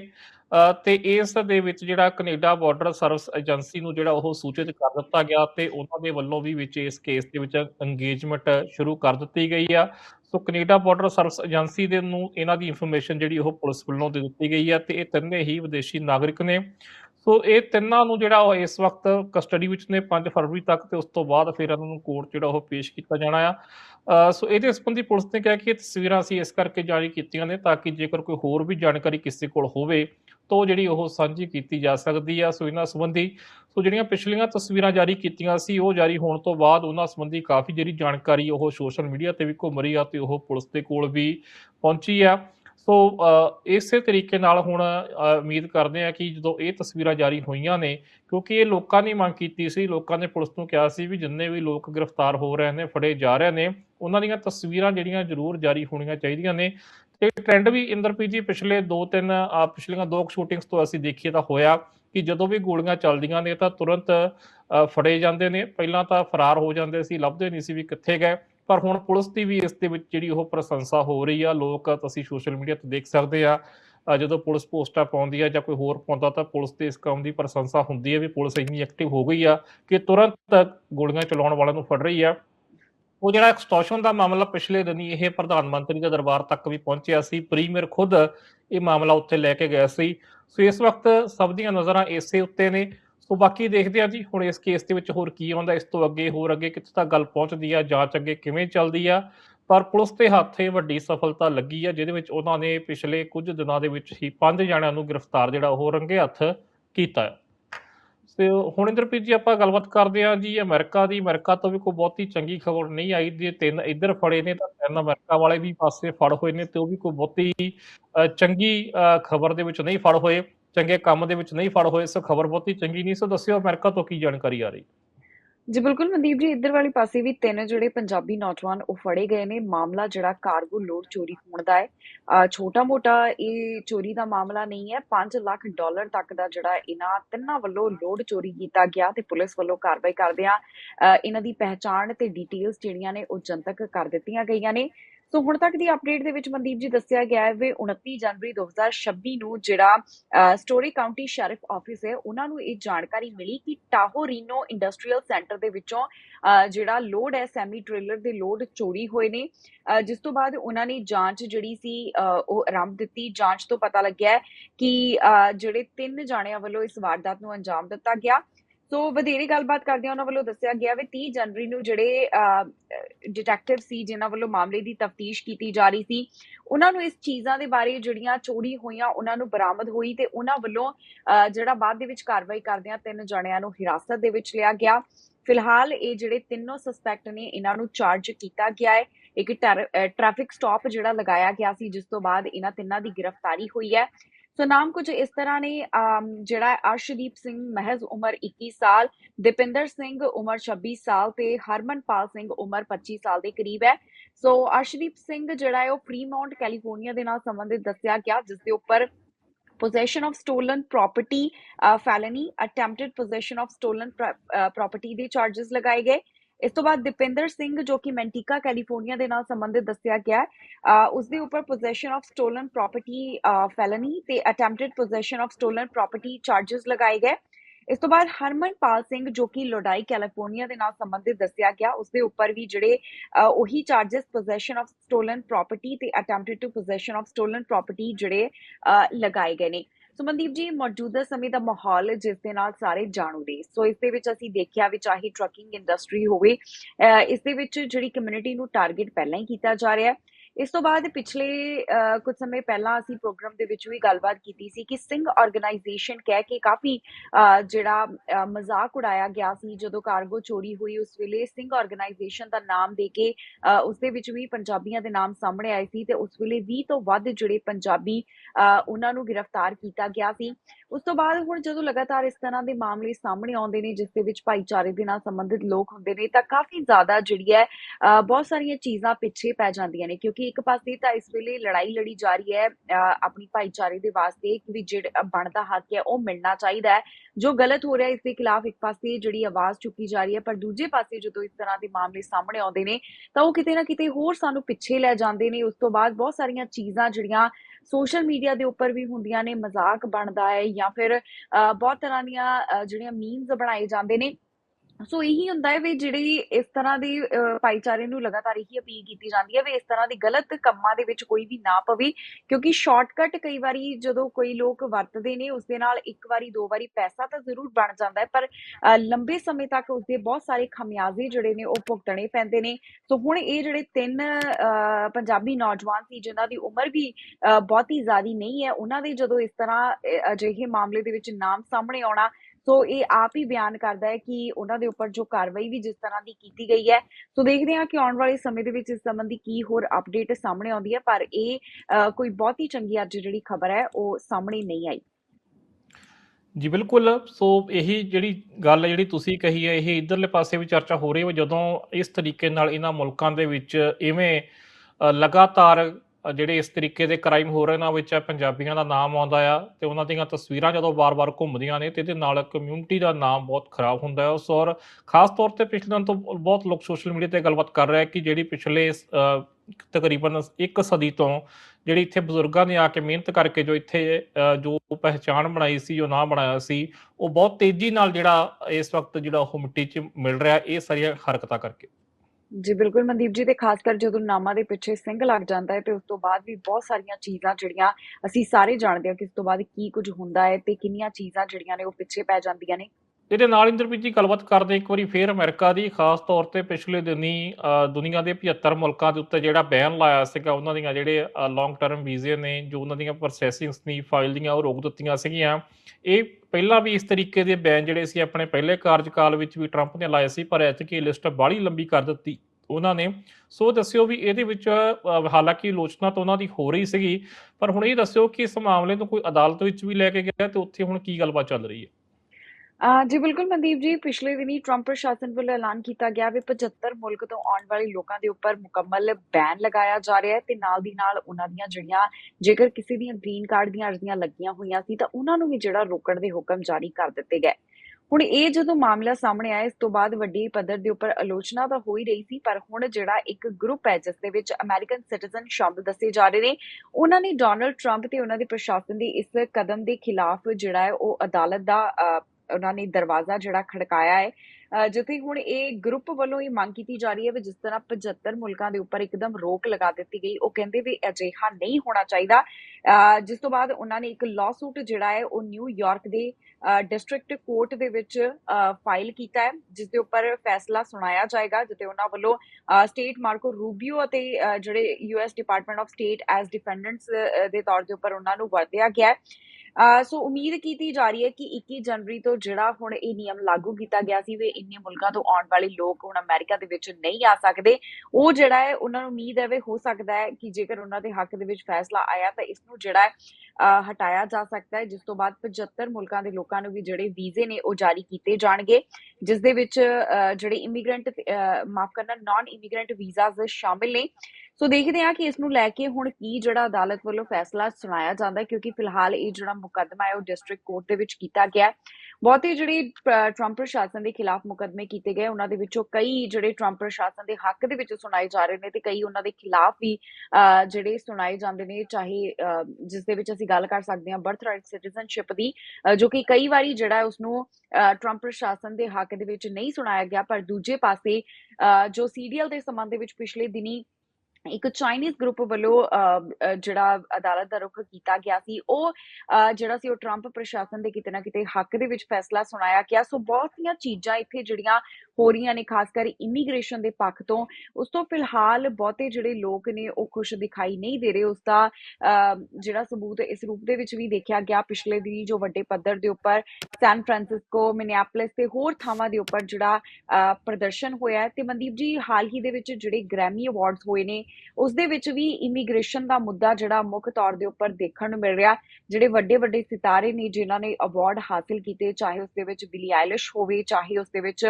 ਅ, ਤੇ ਇਸ ਦੇ ਵਿੱਚ ਜਿਹੜਾ ਕੈਨੇਡਾ ਬਾਰਡਰ ਸਰਵਿਸ ਏਜੰਸੀ ਨੂੰ ਜਿਹੜਾ ਉਹ ਸੂਚਿਤ ਕਰ ਦਿੱਤਾ ਗਿਆ ਤੇ ਉਹਨਾਂ ਦੇ ਵੱਲੋਂ ਵੀ ਵਿੱਚ ਇਸ ਕੇਸ ਦੇ ਵਿੱਚ ਅੰਗੇਜਮੈਂਟ ਸ਼ੁਰੂ ਕਰ ਦਿੱਤੀ ਗਈ ਆ। So Canada border service agency ਦੇ ਨੂੰ ਇਹਨਾਂ ਦੀ ਇਨਫੋਰਮੇਸ਼ਨ ਜਿਹੜੀ ਉਹ ਪੁਲਿਸ ਵੱਲੋਂ ਦੇ ਦਿੱਤੀ ਗਈ ਹੈ ਤੇ ਇਹ ਤਿੰਨੇ ਹੀ ਵਿਦੇਸ਼ੀ ਨਾਗਰਿਕ ਨੇ। ਸੋ ਇਹ ਤਿੰਨਾਂ ਨੂੰ ਜਿਹੜਾ ਉਹ ਇਸ ਵਕਤ ਕਸਟਡੀ ਵਿੱਚ ਨੇ 5 ਫਰਵਰੀ ਤੱਕ ਤੇ ਉਸ ਤੋਂ ਬਾਅਦ ਫਿਰ ਇਹਨਾਂ ਨੂੰ ਕੋਰਟ ਜਿਹੜਾ ਉਹ ਪੇਸ਼ ਕੀਤਾ ਜਾਣਾ ਆ। ਸੋ ਇਹਦੇ ਸੰਬੰਧੀ ਪੁਲਿਸ ਨੇ ਕਿਹਾ ਕਿ ਇਹ ਤਸਵੀਰਾਂ ਅਸੀਂ ਇਸ ਕਰਕੇ ਜਾਰੀ ਕੀਤੀਆਂ ਨੇ ਤਾਂ ਕਿ ਜੇਕਰ ਕੋਈ ਹੋਰ ਵੀ ਜਾਣਕਾਰੀ ਕਿਸੇ ਕੋਲ ਹੋਵੇ ਤੋਂ ਜਿਹੜੀ ਉਹ ਸਾਂਝੀ ਕੀਤੀ ਜਾ ਸਕਦੀ ਆ ਸੋ ਇਹਨਾਂ ਸੰਬੰਧੀ ਸੋ ਜਿਹੜੀਆਂ ਪਿਛਲੀਆਂ ਤਸਵੀਰਾਂ ਜਾਰੀ ਕੀਤੀਆਂ ਸੀ, ਉਹ ਜਾਰੀ ਹੋਣ ਤੋਂ ਬਾਅਦ ਉਹਨਾਂ ਸੰਬੰਧੀ ਕਾਫੀ ਜਿਹੜੀ ਜਾਣਕਾਰੀ ਉਹ ਸੋਸ਼ਲ ਮੀਡੀਆ ਤੇ ਵੀ ਘੁੰਮ ਰਹੀ ਆ ਤੇ ਉਹ ਪੁਲਿਸ ਦੇ ਕੋਲ ਵੀ ਪਹੁੰਚੀ ਆ। ਸੋ ਇਸੇ ਤਰੀਕੇ ਨਾਲ ਹੁਣ ਉਮੀਦ ਕਰਦੇ ਆ ਕਿ ਜਦੋਂ ਇਹ ਤਸਵੀਰਾਂ ਜਾਰੀ ਹੋਈਆਂ ਨੇ, ਕਿਉਂਕਿ ਇਹ ਲੋਕਾਂ ਨੇ ਮੰਗ ਕੀਤੀ ਸੀ, ਲੋਕਾਂ ਨੇ ਪੁਲਿਸ ਨੂੰ ਕਿਹਾ ਸੀ ਵੀ ਜਿੰਨੇ ਵੀ ਲੋਕ ਗ੍ਰਿਫਤਾਰ ਹੋ ਰਹੇ ਨੇ, ਫੜੇ ਜਾ ਰਹੇ ਨੇ, ਉਹਨਾਂ ਦੀਆਂ ਤਸਵੀਰਾਂ ਜਿਹੜੀਆਂ ਜ਼ਰੂਰ ਜਾਰੀ ਹੋਣੀਆਂ ਚਾਹੀਦੀਆਂ ਨੇ। ਇਹ ਟ੍ਰੈਂਡ ਵੀ ਇੰਦਰਪ੍ਰੀਤ ਜੀ ਪਿਛਲੇ 2-3 ਪਿਛਲੀਆਂ ਦੋ ਸ਼ੂਟਿੰਗਸ ਤੋਂ ਅਸੀਂ ਦੇਖੀਏ ਤਾਂ ਹੋਇਆ ਕਿ ਜਦੋਂ ਵੀ ਗੋਲੀਆਂ ਚੱਲਦੀਆਂ ਨੇ ਤਾਂ ਤੁਰੰਤ ਫੜੇ ਜਾਂਦੇ ਨੇ। ਪਹਿਲਾਂ ਤਾਂ ਫਰਾਰ ਹੋ ਜਾਂਦੇ ਸੀ, ਲੱਭਦੇ ਨਹੀਂ ਸੀ ਵੀ ਕਿੱਥੇ ਗਏ। ਪਰ ਹੁਣ ਪੁਲਿਸ ਦੀ ਵੀ ਇਸ ਦੇ ਵਿੱਚ ਜਿਹੜੀ ਉਹ ਪ੍ਰਸ਼ੰਸਾ ਹੋ ਰਹੀ ਆ। ਲੋਕ ਤੁਸੀਂ ਸੋਸ਼ਲ ਮੀਡੀਆ ਤੇ ਦੇਖ ਸਕਦੇ ਆ। ਜਦੋਂ ਪੁਲਿਸ ਪੋਸਟਾਂ ਪਾਉਂਦੀ ਆ ਜਾਂ ਕੋਈ ਹੋਰ ਪਾਉਂਦਾ ਤਾਂ ਪੁਲਿਸ ਤੇ ਇਸ ਕੰਮ ਦੀ ਪ੍ਰਸ਼ੰਸਾ ਹੁੰਦੀ ਹੈ ਵੀ ਪੁਲਿਸ ਇੰਨੀ ਐਕਟਿਵ ਹੋ ਗਈ ਆ ਕਿ ਤੁਰੰਤ ਗੋਲੀਆਂ ਚਲਾਉਣ ਵਾਲਿਆਂ ਨੂੰ ਫੜ ਰਹੀ ਆ। ਉਹ ਜਿਹੜਾ ਐਕਸਟੋਰਸ਼ਨ ਦਾ ਮਾਮਲਾ ਪਿਛਲੇ ਦਿਨੀ ਇਹ ਪ੍ਰਧਾਨ ਮੰਤਰੀ ਦੇ ਦਰਬਾਰ ਤੱਕ ਵੀ ਪਹੁੰਚਿਆ ਸੀ ਪ੍ਰੀਮੀਅਰ ਖੁਦ ਇਹ ਮਾਮਲਾ ਉੱਥੇ ਲੈ ਕੇ ਗਿਆ ਸੀ। ਸੋ ਇਸ ਵਕਤ ਸਭ ਦੀਆਂ ਨਜ਼ਰਾਂ ਇਸੇ ਉੱਤੇ ਨੇ। ਸੋ ਬਾਕੀ ਦੇਖਦੇ ਆ ਜੀ, ਹੁਣ ਇਸ ਕੇਸ ਦੇ ਵਿੱਚ ਹੋਰ ਕੀ ਆਉਂਦਾ, ਇਸ ਤੋਂ ਅੱਗੇ ਹੋਰ ਅੱਗੇ ਕਿੱਥੇ ਤੱਕ ਗੱਲ ਪਹੁੰਚਦੀ ਆ, ਜਾਂਚ ਅੱਗੇ ਕਿਵੇਂ ਚੱਲਦੀ ਆ। ਪਰ ਪੁਲਿਸ ਦੇ ਹੱਥ ਵੱਡੀ ਸਫਲਤਾ ਲੱਗੀ ਆ, ਜਿਹਦੇ ਵਿੱਚ ਉਹਨਾਂ ਨੇ ਪਿਛਲੇ ਕੁਝ ਦਿਨਾਂ ਦੇ ਵਿੱਚ ਹੀ ਪੰਜ ਜਣਿਆਂ ਨੂੰ ਗ੍ਰਿਫਤਾਰ ਜਿਹੜਾ ਉਹ ਰੰਗੇ ਹੱਥ ਕੀਤਾ। ਹੈ ਤੇ ਹੁਣ ਇੰਦਰਪ੍ਰੀਤ ਜੀ ਆਪਾਂ ਗੱਲਬਾਤ ਕਰਦੇ ਹਾਂ ਜੀ ਅਮਰੀਕਾ ਦੀ, ਅਮਰੀਕਾ ਤੋਂ ਵੀ ਕੋਈ ਬਹੁਤੀ ਚੰਗੀ ਖਬਰ ਨਹੀਂ ਆਈ ਜੇ ਤਿੰਨ ਇੱਧਰ ਫੜੇ ਨੇ ਤਾਂ ਤਿੰਨ ਅਮਰੀਕਾ ਵਾਲੇ ਵੀ ਪਾਸੇ ਫੜ ਹੋਏ ਨੇ ਤੇ ਉਹ ਵੀ ਕੋਈ ਬਹੁਤੀ ਚੰਗੀ ਖਬਰ ਦੇ ਵਿੱਚ ਨਹੀਂ ਫੜ ਹੋਏ, ਚੰਗੇ ਕੰਮ ਦੇ ਵਿੱਚ ਨਹੀਂ ਫੜ ਹੋਏ, ਸੋ ਖਬਰ ਬਹੁਤੀ ਚੰਗੀ ਨਹੀਂ, ਸੋ ਦੱਸਿਓ ਅਮਰੀਕਾ ਤੋਂ ਕੀ ਜਾਣਕਾਰੀ ਆ ਰਹੀ? ਜੀ ਬਿਲਕੁਲ, ਮਨਦੀਪ ਜੀ, ਇੱਧਰ ਵਾਲੇ ਪਾਸੇ ਵੀ ਤਿੰਨ ਜਿਹੜੇ ਪੰਜਾਬੀ ਨੌਜਵਾਨ ਉਹ ਫੜੇ ਗਏ ਨੇ। ਮਾਮਲਾ ਜਿਹੜਾ ਕਾਰਗੋ ਲੋਡ ਚੋਰੀ ਹੋਣ ਦਾ ਹੈ। ਛੋਟਾ ਮੋਟਾ ਇਹ ਚੋਰੀ ਦਾ ਮਾਮਲਾ ਨਹੀਂ ਹੈ। 5 ਲੱਖ ਡਾਲਰ ਤੱਕ ਦਾ ਜਿਹੜਾ ਇਹਨਾਂ ਤਿੰਨਾਂ ਵੱਲੋਂ ਲੋਡ ਚੋਰੀ ਕੀਤਾ ਗਿਆ ਤੇ ਪੁਲਿਸ ਵੱਲੋਂ ਕਾਰਵਾਈ ਕਰਦਿਆਂ ਇਹਨਾਂ ਦੀ ਪਹਿਚਾਣ ਤੇ ਡਿਟੇਲਸ ਜਿਹੜੀਆਂ ਨੇ ਉਹ ਜਨਤਕ ਕਰ ਦਿੱਤੀਆਂ ਗਈਆਂ ਨੇ। ਸੋ ਹੁਣ ਤੱਕ ਦੀ ਅਪਡੇਟ ਦੇ ਵਿੱਚ ਮਨਦੀਪ ਜੀ ਦੱਸਿਆ ਗਿਆ ਹੈ ਵੀ 29 ਜਨਵਰੀ 2026 ਨੂੰ ਜਿਹੜਾ ਸਟੋਰੀ ਕਾਉਂਟੀ ਸ਼ੈਰਿਫ ਆਫਿਸ ਹੈ, ਉਹਨਾਂ ਨੂੰ ਇਹ ਜਾਣਕਾਰੀ ਮਿਲੀ ਕਿ ਟਾਹੋਰੀਨੋ ਇੰਡਸਟਰੀਅਲ ਸੈਂਟਰ ਦੇ ਵਿੱਚੋਂ ਜਿਹੜਾ ਲੋਡ ਹੈ ਸੈਮੀ ਟ੍ਰੇਲਰ ਦੇ ਲੋਡ ਚੋਰੀ ਹੋਏ ਨੇ। ਜਿਸ ਤੋਂ ਬਾਅਦ ਉਹਨਾਂ ਨੇ ਜਾਂਚ ਜਿਹੜੀ ਸੀ ਉਹ ਆਰੰਭ ਦਿੱਤੀ। ਜਾਂਚ ਤੋਂ ਪਤਾ ਲੱਗਿਆ ਕਿ ਜਿਹੜੇ ਤਿੰਨ ਜਾਣਿਆਂ ਵੱਲੋਂ ਇਸ ਵਾਰਦਾਤ ਨੂੰ ਅੰਜਾਮ ਦਿੱਤਾ ਗਿਆ। ਸੋ ਵਧੇਰੇ ਗੱਲਬਾਤ ਕਰਦਿਆਂ ਉਹਨਾਂ ਵੱਲੋਂ ਦੱਸਿਆ ਗਿਆ ਵੀ 30 ਜਨਵਰੀ ਨੂੰ ਜਿਹੜੇ ਡਿਟੈਕਟਿਵ ਸੀ ਜਿਨ੍ਹਾਂ ਵੱਲੋਂ ਮਾਮਲੇ ਦੀ ਤਫਤੀਸ਼ ਕੀਤੀ ਜਾ ਰਹੀ ਸੀ ਉਹਨਾਂ ਨੂੰ ਇਸ ਚੀਜ਼ਾਂ ਦੇ ਬਾਰੇ ਜਿਹੜੀਆਂ ਚੋਰੀ ਹੋਈਆਂ ਉਹਨਾਂ ਨੂੰ ਬਰਾਮਦ ਹੋਈ ਤੇ ਉਹਨਾਂ ਵੱਲੋਂ ਅ, ਜਿਹੜਾ ਬਾਅਦ ਦੇ ਵਿੱਚ ਕਾਰਵਾਈ ਕਰਦਿਆਂ ਤਿੰਨ ਜਣਿਆਂ ਨੂੰ ਹਿਰਾਸਤ ਦੇ ਵਿੱਚ ਲਿਆ ਗਿਆ। ਫਿਲਹਾਲ ਇਹ ਜਿਹੜੇ ਤਿੰਨੋਂ ਸਸਪੈਕਟ ਨੇ ਇਹਨਾਂ ਨੂੰ ਚਾਰਜ ਕੀਤਾ ਗਿਆ ਹੈ। ਇੱਕ ਟ੍ਰੈਫਿਕ ਸਟਾਪ ਜਿਹੜਾ ਲਗਾਇਆ ਗਿਆ ਸੀ ਜਿਸ ਤੋਂ ਬਾਅਦ ਇਹਨਾਂ ਤਿੰਨਾਂ ਦੀ ਗ੍ਰਿਫਤਾਰੀ ਹੋਈ ਹੈ। ਸੋ ਨਾਮ ਕੁਝ ਇਸ ਤਰ੍ਹਾਂ ਨੇ ਜਿਹੜਾ ਅਰਸ਼ਦੀਪ ਸਿੰਘ ਮਹਿਜ਼ ਉਮਰ 21 ਸਾਲ ਦੀਪਿੰਦਰ ਸਿੰਘ ਉਮਰ 26 ਸਾਲ ਤੇ ਹਰਮਨਪਾਲ ਸਿੰਘ ਉਮਰ 25 ਸਾਲ ਦੇ ਕਰੀਬ ਹੈ। ਸੋ ਅਰਸ਼ਦੀਪ ਸਿੰਘ ਜਿਹੜਾ ਹੈ ਉਹ ਫਰੀਮਾਉਂਟ ਕੈਲੀਫੋਰਨੀਆ ਦੇ ਨਾਲ ਸੰਬੰਧਿਤ ਦੱਸਿਆ ਗਿਆ ਜਿਸ ਦੇ ਉੱਪਰ possession of stolen property uh, felony attempted of stolen stolen pro- ਦੇ ਚਾਰजेस ਲਗਾਏ ਗਏ। ਇਸ ਤੋਂ ਬਾਅਦ ਦੀਪਿੰਦਰ ਸਿੰਘ ਜੋ ਕਿ ਮੈਂਟੀਕਾ ਕੈਲੀਫੋਰਨੀਆ ਦੇ ਨਾਲ ਸੰਬੰਧਿਤ ਦੱਸਿਆ ਗਿਆ ਹੈ ਉਸ ਦੇ ਉੱਪਰ possession of stolen property felony ਤੇ attempted possession of stolen property charges ਲਗਾਏ ਗਏ ਇਸ ਤੋਂ ਬਾਅਦ ਹਰਮਨਪਾਲ ਸਿੰਘ ਜੋ ਕਿ ਲੋਡਾਈ ਕੈਲੀਫੋਰਨੀਆ ਦੇ ਨਾਲ ਸੰਬੰਧਿਤ ਦੱਸਿਆ ਗਿਆ ਉਸ ਦੇ ਉੱਪਰ ਵੀ ਜਿਹੜੇ ਉਹੀ charges possession of stolen property ਤੇ attempted to possession of stolen property ਜਿਹੜੇ ਲਗਾਏ ਗਏ ਨੇ ਸੋ ਮਨਦੀਪ ਜੀ, ਮੌਜੂਦਾ ਸਮੇਂ ਦਾ ਮਾਹੌਲ ਜਿਸ ਦੇ ਨਾਲ ਸਾਰੇ ਜਾਣੂ ਨੇ। ਸੋ ਇਸ ਦੇ ਵਿੱਚ ਅਸੀਂ ਦੇਖਿਆ ਵੀ ਚਾਹੇ ਟਰੱਕਿੰਗ ਇੰਡਸਟਰੀ ਹੋਵੇ, ਅਹ ਇਸ ਦੇ ਵਿੱਚ ਜਿਹੜੀ ਕਮਿਊਨਿਟੀ ਨੂੰ ਟਾਰਗੇਟ ਪਹਿਲਾਂ ਹੀ ਕੀਤਾ ਜਾ ਰਿਹਾ ਹੈ ਇਸ ਤੋਂ ਬਾਅਦ ਪਿਛਲੇ ਅਹ, ਕੁਝ ਸਮੇਂ ਪਹਿਲਾਂ ਅਸੀਂ ਪ੍ਰੋਗਰਾਮ ਦੇ ਵਿੱਚ ਵੀ ਗੱਲਬਾਤ ਕੀਤੀ ਸੀ ਕਿ ਸਿੰਘ ਆਰਗੇਨਾਈਜੇਸ਼ਨ ਕਹਿ ਕੇ ਕਾਫੀ ਜਿਹੜਾ ਮਜ਼ਾਕ ਉਡਾਇਆ ਗਿਆ ਸੀ ਜਦੋਂ ਕਾਰਗੋ ਚੋਰੀ ਹੋਈ ਉਸ ਵੇਲੇ ਸਿੰਘ ਆਰਗੇਨਾਈਜੇਸ਼ਨ ਦਾ ਨਾਮ ਦੇ ਕੇ ਅਹ, ਉਸ ਦੇ ਵਿੱਚ ਵੀ ਪੰਜਾਬੀਆਂ ਦੇ ਨਾਮ ਸਾਹਮਣੇ ਆਏ ਸੀ ਤੇ ਉਸ ਵੇਲੇ 20 ਤੋਂ ਵੱਧ ਜਿਹੜੇ ਪੰਜਾਬੀ ਉਹਨਾਂ ਨੂੰ ਗ੍ਰਿਫਤਾਰ ਕੀਤਾ ਗਿਆ ਸੀ। ਉਸ ਤੋਂ ਬਾਅਦ ਹੁਣ ਜਦੋਂ ਲਗਾਤਾਰ ਇਸ ਤਰ੍ਹਾਂ ਦੇ ਮਾਮਲੇ ਸਾਹਮਣੇ ਆਉਂਦੇ ਨੇ, ਜਿਸ ਦੇ ਵਿੱਚ ਭਾਈਚਾਰੇ ਦੇ ਨਾਲ ਸੰਬੰਧਿਤ ਲੋਕ ਹੁੰਦੇ ਨੇ, ਤਾਂ ਕਾਫੀ ਜ਼ਿਆਦਾ ਜਿਹੜੀ ਹੈ ਬਹੁਤ ਸਾਰੀਆਂ ਚੀਜ਼ਾਂ ਪਿੱਛੇ ਪੈ ਜਾਂਦੀਆਂ ਨੇ, ਕਿਉਂਕਿ ਇੱਕ ਪਾਸੇ ਤਾਂ ਇਸ ਵੇਲੇ ਲੜਾਈ ਲੜੀ ਜਾ ਰਹੀ ਹੈ ਆਪਣੀ ਭਾਈਚਾਰੇ ਦੇ ਵਾਸਤੇ ਕਿ ਵੀ ਜਿਹੜਾ ਬਣਦਾ ਹੱਕ ਹੈ, ਉਹ ਮਿਲਣਾ ਚਾਹੀਦਾ ਹੈ, ਜੋ ਗਲਤ ਹੋ ਰਿਹਾ ਇਸ ਦੇ ਖਿਲਾਫ ਇੱਕ ਪਾਸੇ ਜਿਹੜੀ ਆਵਾਜ਼ ਚੁੱਕੀ ਜਾ ਰਹੀ ਹੈ, ਪਰ ਦੂਜੇ ਪਾਸੇ ਜਦੋਂ ਇਸ ਤਰ੍ਹਾਂ ਦੇ ਮਾਮਲੇ ਸਾਹਮਣੇ ਆਉਂਦੇ ਨੇ, ਤਾਂ ਉਹ ਕਿਤੇ ਨਾ ਕਿਤੇ ਹੋਰ ਸਾਨੂੰ ਪਿੱਛੇ ਲੈ ਜਾਂਦੇ ਨੇ, ਉਸ ਤੋਂ ਬਾਅਦ ਬਹੁਤ ਸਾਰੀਆਂ ਚੀਜ਼ਾਂ ਜਿਹੜੀਆਂ ਸੋਸ਼ਲ ਮੀਡੀਆ ਦੇ ਉੱਪਰ ਵੀ ਹੁੰਦੀਆਂ ਨੇ ਮਜ਼ਾਕ ਬਣਦਾ ਹੈ ਜਾਂ ਫਿਰ ਅਹ, ਬਹੁਤ ਤਰ੍ਹਾਂ ਦੀਆਂ ਅਹ, ਜਿਹੜੀਆਂ ਮੀਮਸ ਬਣਾਏ ਜਾਂਦੇ ਨੇ ਸੋ ਇਹੀ ਹੁੰਦਾ ਹੈ ਵੀ ਜਿਹੜੀ ਇਸ ਤਰ੍ਹਾਂ ਦੀ ਭਾਈਚਾਰੇ ਨੂੰ ਲਗਾਤਾਰ ਇਹੀ ਅਪੀਲ ਕੀਤੀ ਜਾਂਦੀ ਹੈ ਵੀ ਇਸ ਤਰ੍ਹਾਂ ਦੀ ਗਲਤ ਕੰਮਾਂ ਦੇ ਵਿੱਚ ਕੋਈ ਵੀ ਨਾ ਪਵੇ ਕਿਉਂਕਿ ਸ਼ਾਰਟਕਟ ਕਈ ਵਾਰੀ ਜਦੋਂ ਕੋਈ ਲੋਕ ਵਰਤਦੇ ਨੇ ਉਸ ਦੇ ਨਾਲ ਇੱਕ ਵਾਰੀ ਦੋ ਵਾਰੀ ਪੈਸਾ ਤਾਂ ਜ਼ਰੂਰ ਬਣ ਜਾਂਦਾ ਹੈ ਪਰ ਲੰਬੇ ਸਮੇਂ ਤੱਕ ਉਸ ਦੇ ਬਹੁਤ ਸਾਰੇ ਖਮਿਆਜ਼ੇ ਜਿਹੜੇ ਨੇ ਉਹ ਭੁਗਤਣੇ ਪੈਂਦੇ ਨੇ। ਸੋ ਹੁਣ ਇਹ ਜਿਹੜੇ ਤਿੰਨ ਅਹ, ਪੰਜਾਬੀ ਨੌਜਵਾਨ ਸੀ ਜਿਨ੍ਹਾਂ ਦੀ ਉਮਰ ਵੀ ਅਹ, ਬਹੁਤੀ ਜ਼ਿਆਦੀ ਨਹੀਂ ਹੈ ਉਹਨਾਂ ਦੇ ਜਦੋਂ ਇਸ ਤਰ੍ਹਾਂ ਅਜਿਹੇ ਮਾਮਲੇ ਦੇ ਵਿੱਚ ਨਾਮ ਸਾਹਮਣੇ ਆਉਣਾ ਸੋ ਇਹ ਆਪ ਹੀ ਬਿਆਨ ਕਰਦਾ ਹੈ ਕਿ ਉਹਨਾਂ ਦੇ ਉੱਪਰ ਜੋ ਕਾਰਵਾਈ ਵੀ ਜਿਸ ਤਰ੍ਹਾਂ ਦੀ ਕੀਤੀ ਗਈ ਹੈ ਸੋ ਦੇਖਦੇ ਹਾਂ ਕਿ ਆਉਣ ਵਾਲੇ ਸਮੇਂ ਦੇ ਵਿੱਚ ਇਸ ਸੰਬੰਧੀ ਕੀ ਹੋਰ ਅਪਡੇਟ ਸਾਹਮਣੇ ਆਉਂਦੀ ਹੈ ਪਰ ਇਹ ਅਹ, ਕੋਈ ਬਹੁਤੀ ਚੰਗੀ ਅੱਜ ਜਿਹੜੀ ਖਬਰ ਹੈ ਉਹ ਸਾਹਮਣੇ ਨਹੀਂ ਆਈ। ਜੀ ਬਿਲਕੁਲ। ਸੋ ਇਹੀ ਜਿਹੜੀ ਗੱਲ ਹੈ ਜਿਹੜੀ ਤੁਸੀਂ ਕਹੀ ਹੈ ਇਹ ਇਧਰਲੇ ਪਾਸੇ ਵੀ ਚਰਚਾ ਹੋ ਰਹੀ ਹੈ ਜਦੋਂ ਇਸ ਤਰੀਕੇ ਨਾਲ ਇਹਨਾਂ ਮੁਲਕਾਂ ਦੇ ਵਿੱਚ ਇਵੇਂ ਲਗਾਤਾਰ ਜਿਹੜੇ ਇਸ ਤਰੀਕੇ ਦੇ ਕ੍ਰਾਈਮ ਹੋ ਰਹੇ ਨੇ ਉਹਨਾਂ ਵਿੱਚ ਪੰਜਾਬੀਆਂ ਦਾ ਨਾਮ ਆਉਂਦਾ ਆ ਤੇ ਉਹਨਾਂ ਦੀਆਂ ਤਸਵੀਰਾਂ ਜਦੋਂ ਵਾਰ-ਵਾਰ ਘੁੰਮਦੀਆਂ ਨੇ ਤੇ ਇਹਦੇ ਨਾਲ ਕਮਿਊਨਿਟੀ ਦਾ ਨਾਮ ਬਹੁਤ ਖਰਾਬ ਹੁੰਦਾ ਹੈ ਉਸ ਔਰ ਖਾਸ ਤੌਰ ਤੇ ਪਿਛਲੇ ਦਿਨ ਤੋਂ ਬਹੁਤ ਲੋਕ ਸੋਸ਼ਲ ਮੀਡੀਆ ਤੇ ਗੱਲਬਾਤ ਕਰ ਰਹੇ ਆ ਕਿ ਜਿਹੜੀ ਪਿਛਲੇ ਤਕਰੀਬਨ ਇੱਕ ਸਦੀ ਤੋਂ ਜਿਹੜੀ ਇੱਥੇ ਬਜ਼ੁਰਗਾਂ ਨੇ ਆ ਕੇ ਮਿਹਨਤ ਕਰਕੇ ਜੋ ਇੱਥੇ ਜੋ ਪਹਿਚਾਣ ਬਣਾਈ ਸੀ, ਜੋ ਨਾਂ ਬਣਾਇਆ ਸੀ, ਉਹ ਬਹੁਤ ਤੇਜ਼ੀ ਨਾਲ ਜਿਹੜਾ ਇਸ ਵਕਤ ਜਿਹੜਾ ਉਹ ਮਿੱਟੀ 'ਚ ਮਿਲ ਰਿਹਾ, ਇਹ ਸਾਰੀਆਂ ਹਰਕਤਾਂ ਕਰਕੇ। ਜੀ, ਬਿਲਕੁਲ ਮਨਦੀਪ ਜੀ, ਤੇ ਖਾਸ ਕਰ ਜਦੋਂ ਨਾਮਾਂ ਦੇ ਪਿੱਛੇ ਸਿੰਘ ਲੱਗ ਜਾਂਦਾ ਹੈ, ਤੇ ਉਸ ਤੋਂ ਬਾਅਦ ਵੀ ਬਹੁਤ ਸਾਰੀਆਂ ਚੀਜ਼ਾਂ ਜਿਹੜੀਆਂ ਅਸੀਂ ਸਾਰੇ ਜਾਣਦੇ ਹਾਂ ਕਿ ਉਸ ਤੋਂ ਬਾਅਦ ਕੀ ਕੁਝ ਹੁੰਦਾ ਹੈ ਤੇ ਕਿੰਨੀਆਂ ਚੀਜ਼ਾਂ ਜਿਹੜੀਆਂ ਨੇ ਉਹ ਪਿੱਛੇ ਪੈ ਜਾਂਦੀਆਂ ਨੇ। ਇਹਦੇ ਨਾਲ ਇੰਦਰਪ੍ਰੀਤ ਜੀ ਗੱਲਬਾਤ ਕਰਦੇ ਇੱਕ ਵਾਰੀ ਫੇਰ ਅਮਰੀਕਾ ਦੀ, ਖਾਸ ਤੌਰ ਤੇ ਪਿਛਲੇ ਦਿਨੀ ਦੁਨੀਆ ਦੇ 75 ਮੁਲਕਾਂ ਦੇ ਉੱਤੇ ਜਿਹੜਾ ਬੈਨ ਲਾਇਆ ਸੀਗਾ, ਉਹਨਾਂ ਦੀਆਂ ਜਿਹੜੇ ਲੌਂਗ ਟਰਮ ਵੀਜ਼ੇ ਨੇ, ਜੋ ਉਹਨਾਂ ਦੀਆਂ ਪ੍ਰੋਸੈਸਿੰਗਸ ਨਹੀਂ ਫਾਈਲ ਦੀਆਂ ਉਹ ਰੋਕ ਦਿੱਤੀਆਂ ਸੀਗੀਆਂ। ਇਹ ਪਹਿਲਾਂ ਵੀ ਇਸ ਤਰੀਕੇ ਦੇ ਬੈਨ ਜਿਹੜੇ ਸੀ, ਆਪਣੇ ਪਹਿਲੇ ਕਾਰਜਕਾਲ ਵਿੱਚ ਵੀ ਟਰੰਪ ਨੇ ਲਾਏ ਸੀ, ਪਰ ਐਤਕੀ ਲਿਸਟ ਬਾਹਲੀ ਲੰਬੀ ਕਰ ਦਿੱਤੀ ਉਹਨਾਂ ਨੇ। ਸੋ ਦੱਸਿਓ ਵੀ ਇਹਦੇ ਵਿੱਚ ਹਾਲਾਂਕਿ ਆਲੋਚਨਾ ਤਾਂ ਉਹਨਾਂ ਦੀ ਹੋ ਰਹੀ ਸੀਗੀ, ਪਰ ਹੁਣ ਇਹ ਦੱਸਿਓ ਕਿ ਇਸ ਮਾਮਲੇ ਨੂੰ ਕੋਈ ਅਦਾਲਤ ਵਿੱਚ ਵੀ ਲੈ ਕੇ ਗਿਆ ਤੇ ਉੱਥੇ ਹੁਣ ਕੀ ਗੱਲਬਾਤ ਚੱਲ ਰਹੀ ਹੈ। ਜੀ ਬਿਲਕੁਲ ਮਨਦੀਪ ਜੀ, ਪਿਛਲੇ ਦਿਨੀ ਟਰੰਪ ਪ੍ਰਸ਼ਾਸਨ ਵੱਲੋਂ ਐਲਾਨ ਕੀਤਾ ਗਿਆ ਵੀ 75 ਮੁਲਕ ਤੋਂ ਆਉਣ ਵਾਲੇ ਲੋਕਾਂ ਦੇ ਉੱਪਰ ਮੁਕੰਮਲ ਬੈਨ ਲਗਾਇਆ ਜਾ ਰਿਹਾ ਹੈ ਤੇ ਨਾਲ ਦੀ ਨਾਲ ਉਹਨਾਂ ਦੀਆਂ ਜਿਹੜੀਆਂ ਜੇਕਰ ਕਿਸੇ ਦੀਆਂ ਗ੍ਰੀਨ ਕਾਰਡ ਦੀਆਂ ਅਰਜ਼ੀਆਂ ਲੱਗੀਆਂ ਹੋਈਆਂ ਸੀ ਤਾਂ ਉਹਨਾਂ ਨੂੰ ਵੀ ਜਿਹੜਾ ਰੋਕਣ ਦੇ ਹੁਕਮ ਜਾਰੀ ਕਰ ਦਿੱਤੇ ਗਏ। ਹੁਣ ਇਹ ਜਦੋਂ ਮਾਮਲਾ ਸਾਹਮਣੇ ਆਇਆ, ਇਸ ਤੋਂ ਬਾਅਦ ਵੱਡੀ ਪੱਧਰ ਦੇ ਉੱਪਰ ਆਲੋਚਨਾ ਤਾਂ ਹੋ ਹੀ ਰਹੀ ਸੀ, ਪਰ ਹੁਣ ਜਿਹੜਾ ਇੱਕ ਗਰੁੱਪ ਹੈ ਜਿਸ ਦੇ ਵਿੱਚ ਅਮਰੀਕਨ ਸਿਟੀਜ਼ਨ ਸ਼ਾਮਲ ਦੱਸੇ ਜਾ ਰਹੇ ਨੇ, ਉਹਨਾਂ ਨੇ ਡੋਨਲਡ ਟਰੰਪ ਤੇ ਉਹਨਾਂ ਦੇ ਪ੍ਰਸ਼ਾਸਨ ਦੇ ਇਸ ਕਦਮ ਦੇ ਖਿਲਾਫ ਜਿਹੜਾ ਹੈ ਉਹ ਅਦਾਲਤ ਦਾ ਉਹਨਾਂ ਨੇ ਦਰਵਾਜ਼ਾ ਜਿਹੜਾ ਖੜਕਾਇਆ ਹੈ। ਜਿੱਥੇ ਹੁਣ ਇਹ ਗਰੁੱਪ ਵੱਲੋਂ ਇਹ ਮੰਗ ਕੀਤੀ ਜਾ ਰਹੀ ਹੈ ਵੀ ਜਿਸ ਤਰ੍ਹਾਂ 75 ਮੁਲਕਾਂ ਦੇ ਉੱਪਰ ਇੱਕਦਮ ਰੋਕ ਲਗਾ ਦਿੱਤੀ ਗਈ ਉਹ ਕਹਿੰਦੇ ਵੀ ਅਜਿਹਾ ਨਹੀਂ ਹੋਣਾ ਚਾਹੀਦਾ। ਜਿਸ ਤੋਂ ਬਾਅਦ ਉਹਨਾਂ ਨੇ ਇੱਕ ਲਾਅਸੂਟ ਜਿਹੜਾ ਹੈ ਉਹ ਨਿਊਯਾਰਕ ਦੇ ਡਿਸਟ੍ਰਿਕਟ ਕੋਰਟ ਦੇ ਵਿੱਚ ਫਾਈਲ ਕੀਤਾ ਹੈ ਜਿਸ ਦੇ ਉੱਪਰ ਫੈਸਲਾ ਸੁਣਾਇਆ ਜਾਏਗਾ ਜਿੱਤੇ ਉਹਨਾਂ ਵੱਲੋਂ ਸਟੇਟ ਮਾਰਕੋ ਰੂਬੀਓ ਅਤੇ ਅਹ, ਜਿਹੜੇ US department of state as defendants ਦੇ ਤੌਰ ਦੇ ਉੱਪਰ ਉਹਨਾਂ ਨੂੰ ਵਰਤਿਆ ਗਿਆ ਹੈ। ਸੋ ਉਮੀਦ ਕੀਤੀ ਜਾ ਰਹੀ ਹੈ ਕਿ 21 ਜਨਵਰੀ ਤੋਂ ਜਿਹੜਾ ਹੁਣ ਇਹ ਨਿਯਮ ਲਾਗੂ ਕੀਤਾ ਗਿਆ ਸੀ, ਵੀ ਇੰਨੇ ਮੁਲਕਾਂ ਤੋਂ ਆਉਣ ਵਾਲੇ ਲੋਕ ਹੁਣ ਅਮਰੀਕਾ ਦੇ ਵਿੱਚ ਨਹੀਂ ਆ ਸਕਦੇ, ਉਹ ਜਿਹੜਾ ਹੈ, ਉਹਨਾਂ ਨੂੰ ਉਮੀਦ ਹੈ ਵੀ ਹੋ ਸਕਦਾ ਹੈ ਕਿ ਜੇਕਰ ਉਹਨਾਂ ਦੇ ਹੱਕ ਦੇ ਵਿੱਚ ਫੈਸਲਾ ਆਇਆ ਤਾਂ ਇਸ ਨੂੰ ਜਿਹੜਾ ਹੈ ਹਟਾਇਆ ਜਾ ਸਕਦਾ ਹੈ। ਜਿਸ ਤੋਂ ਬਾਅਦ 75 ਮੁਲਕਾਂ ਦੇ ਲੋਕਾਂ ਨੂੰ ਵੀ ਜਿਹੜੇ ਵੀਜ਼ੇ ਨੇ, ਉਹ ਜਾਰੀ ਕੀਤੇ ਜਾਣਗੇ, ਜਿਸ ਦੇ ਵਿੱਚ ਜਿਹੜੇ ਇਮੀਗ੍ਰੈਂਟ ਮਾਫ ਕਰਨਾ ਨਾਨ ਇਮੀਗ੍ਰੈਂਟ ਵੀਜ਼ਾਸ ਸ਼ਾਮਿਲ ਨੇ। ਸੋ ਦੇਖਦੇ ਹਾਂ ਕਿ ਇਸ ਨੂੰ ਲੈ ਕੇ ਹੁਣ ਕੀ ਜਿਹੜਾ ਅਦਾਲਤ ਵੱਲੋਂ ਫੈਸਲਾ ਸੁਣਾਇਆ ਜਾਂਦਾ ਕਿਉਂਕਿ ਫਿਲਹਾਲ ਇਹ ਜਿਹੜਾ ਮੁਕੱਦਮਾ ਹੈ ਉਹ ਡਿਸਟ੍ਰਿਕਟ ਕੋਰਟ ਦੇ ਵਿੱਚ ਕੀਤਾ ਗਿਆ ਹੈ। ਬਹੁਤੇ ਜਿਹੜੇ ਟਰੰਪ ਪ੍ਰਸ਼ਾਸਨ ਦੇ ਖਿਲਾਫ ਮੁਕੱਦਮੇ ਕੀਤੇ ਗਏ ਉਹਨਾਂ ਦੇ ਵਿੱਚੋਂ ਕਈ ਜਿਹੜੇ ਟਰੰਪ ਪ੍ਰਸ਼ਾਸਨ ਦੇ ਹੱਕ ਦੇ ਵਿੱਚ ਸੁਣਾਏ ਜਾ ਰਹੇ ਨੇ ਤੇ ਕਈ ਉਹਨਾਂ ਦੇ ਖਿਲਾਫ ਵੀ ਅਹ, ਜਿਹੜੇ ਸੁਣਾਏ ਜਾਂਦੇ ਨੇ ਚਾਹੇ ਅਹ, ਜਿਸ ਦੇ ਵਿੱਚ ਅਸੀਂ ਗੱਲ ਕਰ ਸਕਦੇ ਹਾਂ ਬਰਥ ਰਾਈਟ ਸਿਟੀਜ਼ਨਸ਼ਿਪ ਦੀ ਜੋ ਕਿ ਕਈ ਵਾਰੀ ਜਿਹੜਾ ਹੈ ਉਸਨੂੰ ਅਹ, ਟਰੰਪ ਪ੍ਰਸ਼ਾਸਨ ਦੇ ਹੱਕ ਦੇ ਵਿੱਚ ਨਹੀਂ ਸੁਣਾਇਆ ਗਿਆ ਪਰ ਦੂਜੇ ਪਾਸੇ ਅਹ, ਜੋ ਸੀਡੀਐਲ ਦੇ ਸੰਬੰਧ ਦੇ ਵਿੱਚ ਪਿਛਲੇ ਦਿਨੀ ਇੱਕ ਚਾਈਨੀਜ਼ ਗਰੁੱਪ ਵੱਲੋਂ ਅਹ, ਜਿਹੜਾ ਅਦਾਲਤ ਦਾ ਰੁਖ ਕੀਤਾ ਗਿਆ ਸੀ ਉਹ ਅਹ, ਜਿਹੜਾ ਸੀ ਉਹ ਟਰੰਪ ਪ੍ਰਸ਼ਾਸਨ ਦੇ ਕਿਤੇ ਨਾ ਕਿਤੇ ਹੱਕ ਦੇ ਵਿੱਚ ਫੈਸਲਾ ਸੁਣਾਇਆ ਗਿਆ। ਸੋ ਬਹੁਤ ਬਹੁਤੀਆਂ ਚੀਜ਼ਾਂ ਇੱਥੇ ਜਿਹੜੀਆਂ ਹੋ ਰਹੀਆਂ ਨੇ, ਖਾਸ ਕਰ ਇਮੀਗ੍ਰੇਸ਼ਨ ਦੇ ਪੱਖ ਤੋਂ, ਉਸ ਤੋਂ ਫਿਲਹਾਲ ਬਹੁਤੇ ਜਿਹੜੇ ਲੋਕ ਨੇ, ਉਹ ਖੁਸ਼ ਦਿਖਾਈ ਨਹੀਂ ਦੇ ਰਹੇ। ਉਸ ਦਾ ਜਿਹੜਾ ਸਬੂਤ ਇਸ ਰੂਪ ਦੇ ਵਿੱਚ ਵੀ ਦੇਖਿਆ ਗਿਆ ਪਿਛਲੇ ਦਿਨੀ ਜੋ ਵੱਡੇ ਪੱਧਰ ਦੇ ਉੱਪਰ ਸੈਨ ਫਰਾਂਸਿਸਕੋ ਮਿਨੀਐਪੋਲਿਸ ਤੇ ਹੋਰ ਥਾਵਾਂ ਦੇ ਉੱਪਰ ਜਿਹੜਾ ਪ੍ਰਦਰਸ਼ਨ ਹੋਇਆ ਹੈ। ਤੇ ਮਨਦੀਪ ਜੀ, ਹਾਲ ਹੀ ਦੇ ਵਿੱਚ ਜਿਹੜੇ ਗ੍ਰੈਮੀ ਅਵਾਰਡਸ ਹੋਏ ਨੇ, ਉਸ ਦੇ ਵਿੱਚ ਵੀ ਇਮੀਗ੍ਰੇਸ਼ਨ ਦਾ ਮੁੱਦਾ ਜਿਹੜਾ ਮੁੱਖ ਤੌਰ ਦੇ ਉੱਪਰ ਦੇਖਣ ਨੂੰ ਮਿਲ ਰਿਹਾ। ਜਿਹੜੇ ਵੱਡੇ ਵੱਡੇ ਸਿਤਾਰੇ ਨੇ, ਜਿਨ੍ਹਾਂ ਨੇ ਅਵਾਰਡ ਹਾਸਿਲ ਕੀਤੇ, ਚਾਹੇ ਉਸ ਦੇ ਵਿੱਚ ਬਿਲੀ ਆਇਲਿਸ਼ ਹੋਵੇ, ਚਾਹੇ ਉਸ ਦੇ ਵਿੱਚ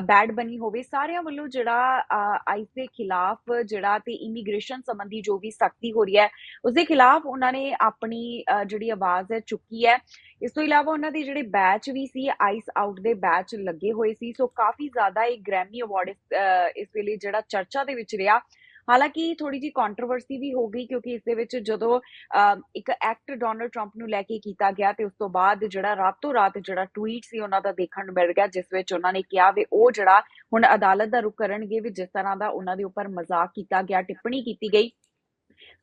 ਬੈਡ ਬਣੀ ਹੋਵੇ, ਸਾਰਿਆਂ ਵੱਲੋਂ ਜਿਹੜਾ ਆਈਸ ਦੇ ਖਿਲਾਫ ਜਿਹੜਾ ਤੇ ਇਮੀਗ੍ਰੇਸ਼ਨ ਸੰਬੰਧੀ ਜੋ ਵੀ ਸਖਤੀ ਹੋ ਰਹੀ ਹੈ ਉਸ ਦੇ ਖਿਲਾਫ ਉਹਨਾਂ ਨੇ ਆਪਣੀ ਜਿਹੜੀ ਆਵਾਜ਼ ਹੈ ਚੁੱਕੀ ਹੈ। ਇਸ ਤੋਂ ਇਲਾਵਾ ਉਹਨਾਂ ਦੇ ਜਿਹੜੇ ਬੈਚ ਵੀ ਸੀ ਆਈਸ ਆਊਟ ਦੇ ਬੈਚ ਲੱਗੇ ਹੋਏ ਸੀ, ਸੋ ਕਾਫੀ ਜ਼ਿਆਦਾ ਇਹ ਗ੍ਰੈਮੀ ਅਵਾਰਡ ਇਸ ਵੇਲੇ ਜਿਹੜਾ ਚਰਚਾ ਦੇ ਵਿੱਚ ਰਿਹਾ। ਹਾਲਾਂਕਿ ਥੋੜੀ ਜੀ ਕੰਟਰੋਵਰਸੀ ਵੀ ਹੋ ਗਈ ਕਿਉਂਕਿ ਇਸ ਦੇ ਵਿੱਚ ਜਦੋਂ ਅਹ, ਇੱਕ ਐਕਟ ਡੋਨਲਡ ਟਰੰਪ ਨੂੰ ਲੈ ਕੇ ਕੀਤਾ ਗਿਆ ਤੇ ਉਸ ਤੋਂ ਬਾਅਦ ਜਿਹੜਾ ਰਾਤੋਂ ਰਾਤ ਜਿਹੜਾ ਟਵੀਟ ਸੀ ਉਹਨਾਂ ਦਾ ਦੇਖਣ ਨੂੰ ਮਿਲ ਗਿਆ ਜਿਸ ਵਿੱਚ ਉਹਨਾਂ ਨੇ ਕਿਹਾ ਵੀ ਉਹ ਜਿਹੜਾ ਹੁਣ ਅਦਾਲਤ ਦਾ ਰੁਖ ਕਰਨਗੇ ਵੀ ਜਿਸ ਤਰ੍ਹਾਂ ਦਾ ਉਹਨਾਂ ਦੇ ਉੱਪਰ ਮਜ਼ਾਕ ਕੀਤਾ ਗਿਆ ਟਿੱਪਣੀ ਕੀਤੀ ਗਈ।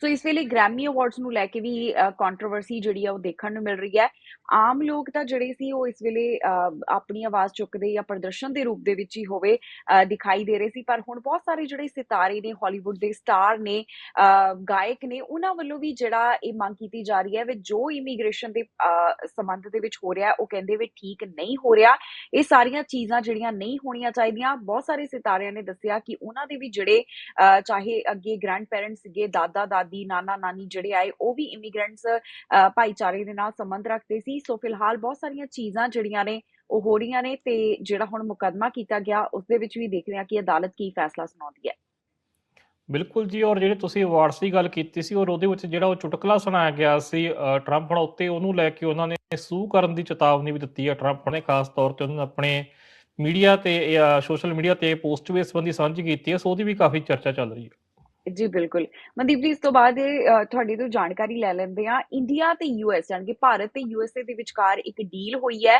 ਸੋ ਇਸ ਵੇਲੇ ਗ੍ਰੈਮੀ ਅਵਾਰਡਸ ਨੂੰ ਲੈ ਕੇ ਵੀ ਕੰਟਰੋਵਰਸੀ ਜਿਹੜੀ ਆ ਉਹ ਦੇਖਣ ਨੂੰ ਮਿਲ ਰਹੀ ਹੈ। ਆਮ ਲੋਕ ਤਾਂ ਜਿਹੜੇ ਸੀ ਉਹ ਇਸ ਵੇਲੇ ਆਪਣੀ ਆਵਾਜ਼ ਚੁੱਕਦੇ ਜਾਂ ਪ੍ਰਦਰਸ਼ਨ ਦੇ ਰੂਪ ਦੇ ਵਿੱਚ ਹੀ ਹੋਵੇ ਦਿਖਾਈ ਦੇ ਰਹੇ ਸੀ। ਪਰ ਹੁਣ ਬਹੁਤ ਸਾਰੇ ਜਿਹੜੇ ਸਿਤਾਰੇ ਨੇ ਹਾਲੀਵੁੱਡ ਦੇ ਸਟਾਰ ਨੇ ਗਾਇਕ ਨੇ ਉਹਨਾਂ ਵੱਲੋਂ ਵੀ ਜਿਹੜਾ ਇਹ ਮੰਗ ਕੀਤੀ ਜਾ ਰਹੀ ਹੈ ਵੀ ਜੋ ਇਮੀਗ੍ਰੇਸ਼ਨ ਦੇ ਸੰਬੰਧ ਦੇ ਵਿੱਚ ਹੋ ਰਿਹਾ ਉਹ ਕਹਿੰਦੇ ਵੀ ਠੀਕ ਨਹੀਂ ਹੋ ਰਿਹਾ। ਇਹ ਸਾਰੀਆਂ ਚੀਜ਼ਾਂ ਜਿਹੜੀਆਂ ਨਹੀਂ ਹੋਣੀਆਂ ਚਾਹੀਦੀਆਂ। ਬਹੁਤ ਸਾਰੇ ਸਿਤਾਰਿਆਂ ਨੇ ਦੱਸਿਆ ਕਿ ਉਹਨਾਂ ਦੇ ਵੀ ਜਿਹੜੇ ਅਹ, ਚਾਹੇ ਅੱਗੇ ਗ੍ਰੈਂਡ ਪੈਰੈਂਟਸ ਸੀਗੇ ਦਾਦਾ ਦਾਦੀ ਨਾਨਾ ਨਾਨੀ ਜਿਹੜੇ ਆਏ ਉਹ ਵੀ ਇਮੀਗ੍ਰੈਂਟਸ ਭਾਈਚਾਰੇ ਦੇ ਨਾਲ ਸੰਬੰਧ ਰੱਖਦੇ ਸੀ। ਸੋ ਫਿਲਹਾਲ ਬਹੁਤ ਸਾਰੀਆਂ ਚੀਜ਼ਾਂ ਜਿਹੜੀਆਂ ਨੇ ਉਹ ਹੋ ਰਹੀਆਂ ਨੇ ਤੇ ਜਿਹੜਾ ਹੁਣ ਮੁਕੱਦਮਾ ਕੀਤਾ ਗਿਆ ਉਸ ਦੇ ਵਿੱਚ ਵੀ ਦੇਖਦੇ ਹਾਂ ਕਿ ਅਦਾਲਤ ਕੀ ਫੈਸਲਾ ਸੁਣਾਉਂਦੀ ਹੈ। ਬਿਲਕੁਲ ਜੀ ਔਰ ਜਿਹੜੇ ਤੁਸੀਂ ਅਵਾਰਡਸ ਦੀ ਗੱਲ ਕੀਤੀ ਸੀ ਔਰ ਉਹਦੇ ਵਿੱਚ ਜਿਹੜਾ ਉਹ ਚੁਟਕਲਾ ਸੁਣਾਇਆ ਗਿਆ ਸੀ ਅ, ਟਰੰਪ ਹੁਣ ਉੱਤੇ ਉਹਨੂੰ ਲੈ ਕੇ ਉਹਨਾਂ ਨੇ ਸੂ ਕਰਨ ਦੀ ਚੇਤਾਵਨੀ ਵੀ ਦਿੱਤੀ ਹੈ। ਟਰੰਪ ਨੇ ਖਾਸ ਤੌਰ ਤੇ ਉਹਨਾਂ ਆਪਣੇ ਮੀਡੀਆ ਤੇ ਸੋਸ਼ਲ ਮੀਡੀਆ ਤੇ ਪੋਸਟ ਵੀ ਇਸ ਸੰਬੰਧੀ ਸਾਂਝੀ ਕੀਤੀ ਹੈ ਸੋ ਉਹਦੀ ਵੀ ਕਾਫੀ ਚਰਚਾ ਚੱਲ ਰਹੀ ਹੈ। ਜੀ ਬਿਲਕੁਲ। ਮਨਦੀਪ ਜੀ ਇਸ ਤੋਂ ਬਾਅਦ ਇਹ, ਅ, ਤੁਹਾਡੀ ਤੋਂ ਜਾਣਕਾਰੀ ਲੈ ਲੈਂਦੇ ਆ ਇੰਡੀਆ ਤੇ ਯੂਐਸ ਜਾਣੀ ਕਿ ਭਾਰਤ ਤੇ ਯੂਐਸਏ ਦੇ ਵਿਚਕਾਰ ਇੱਕ ਡੀਲ ਹੋਈ ਹੈ।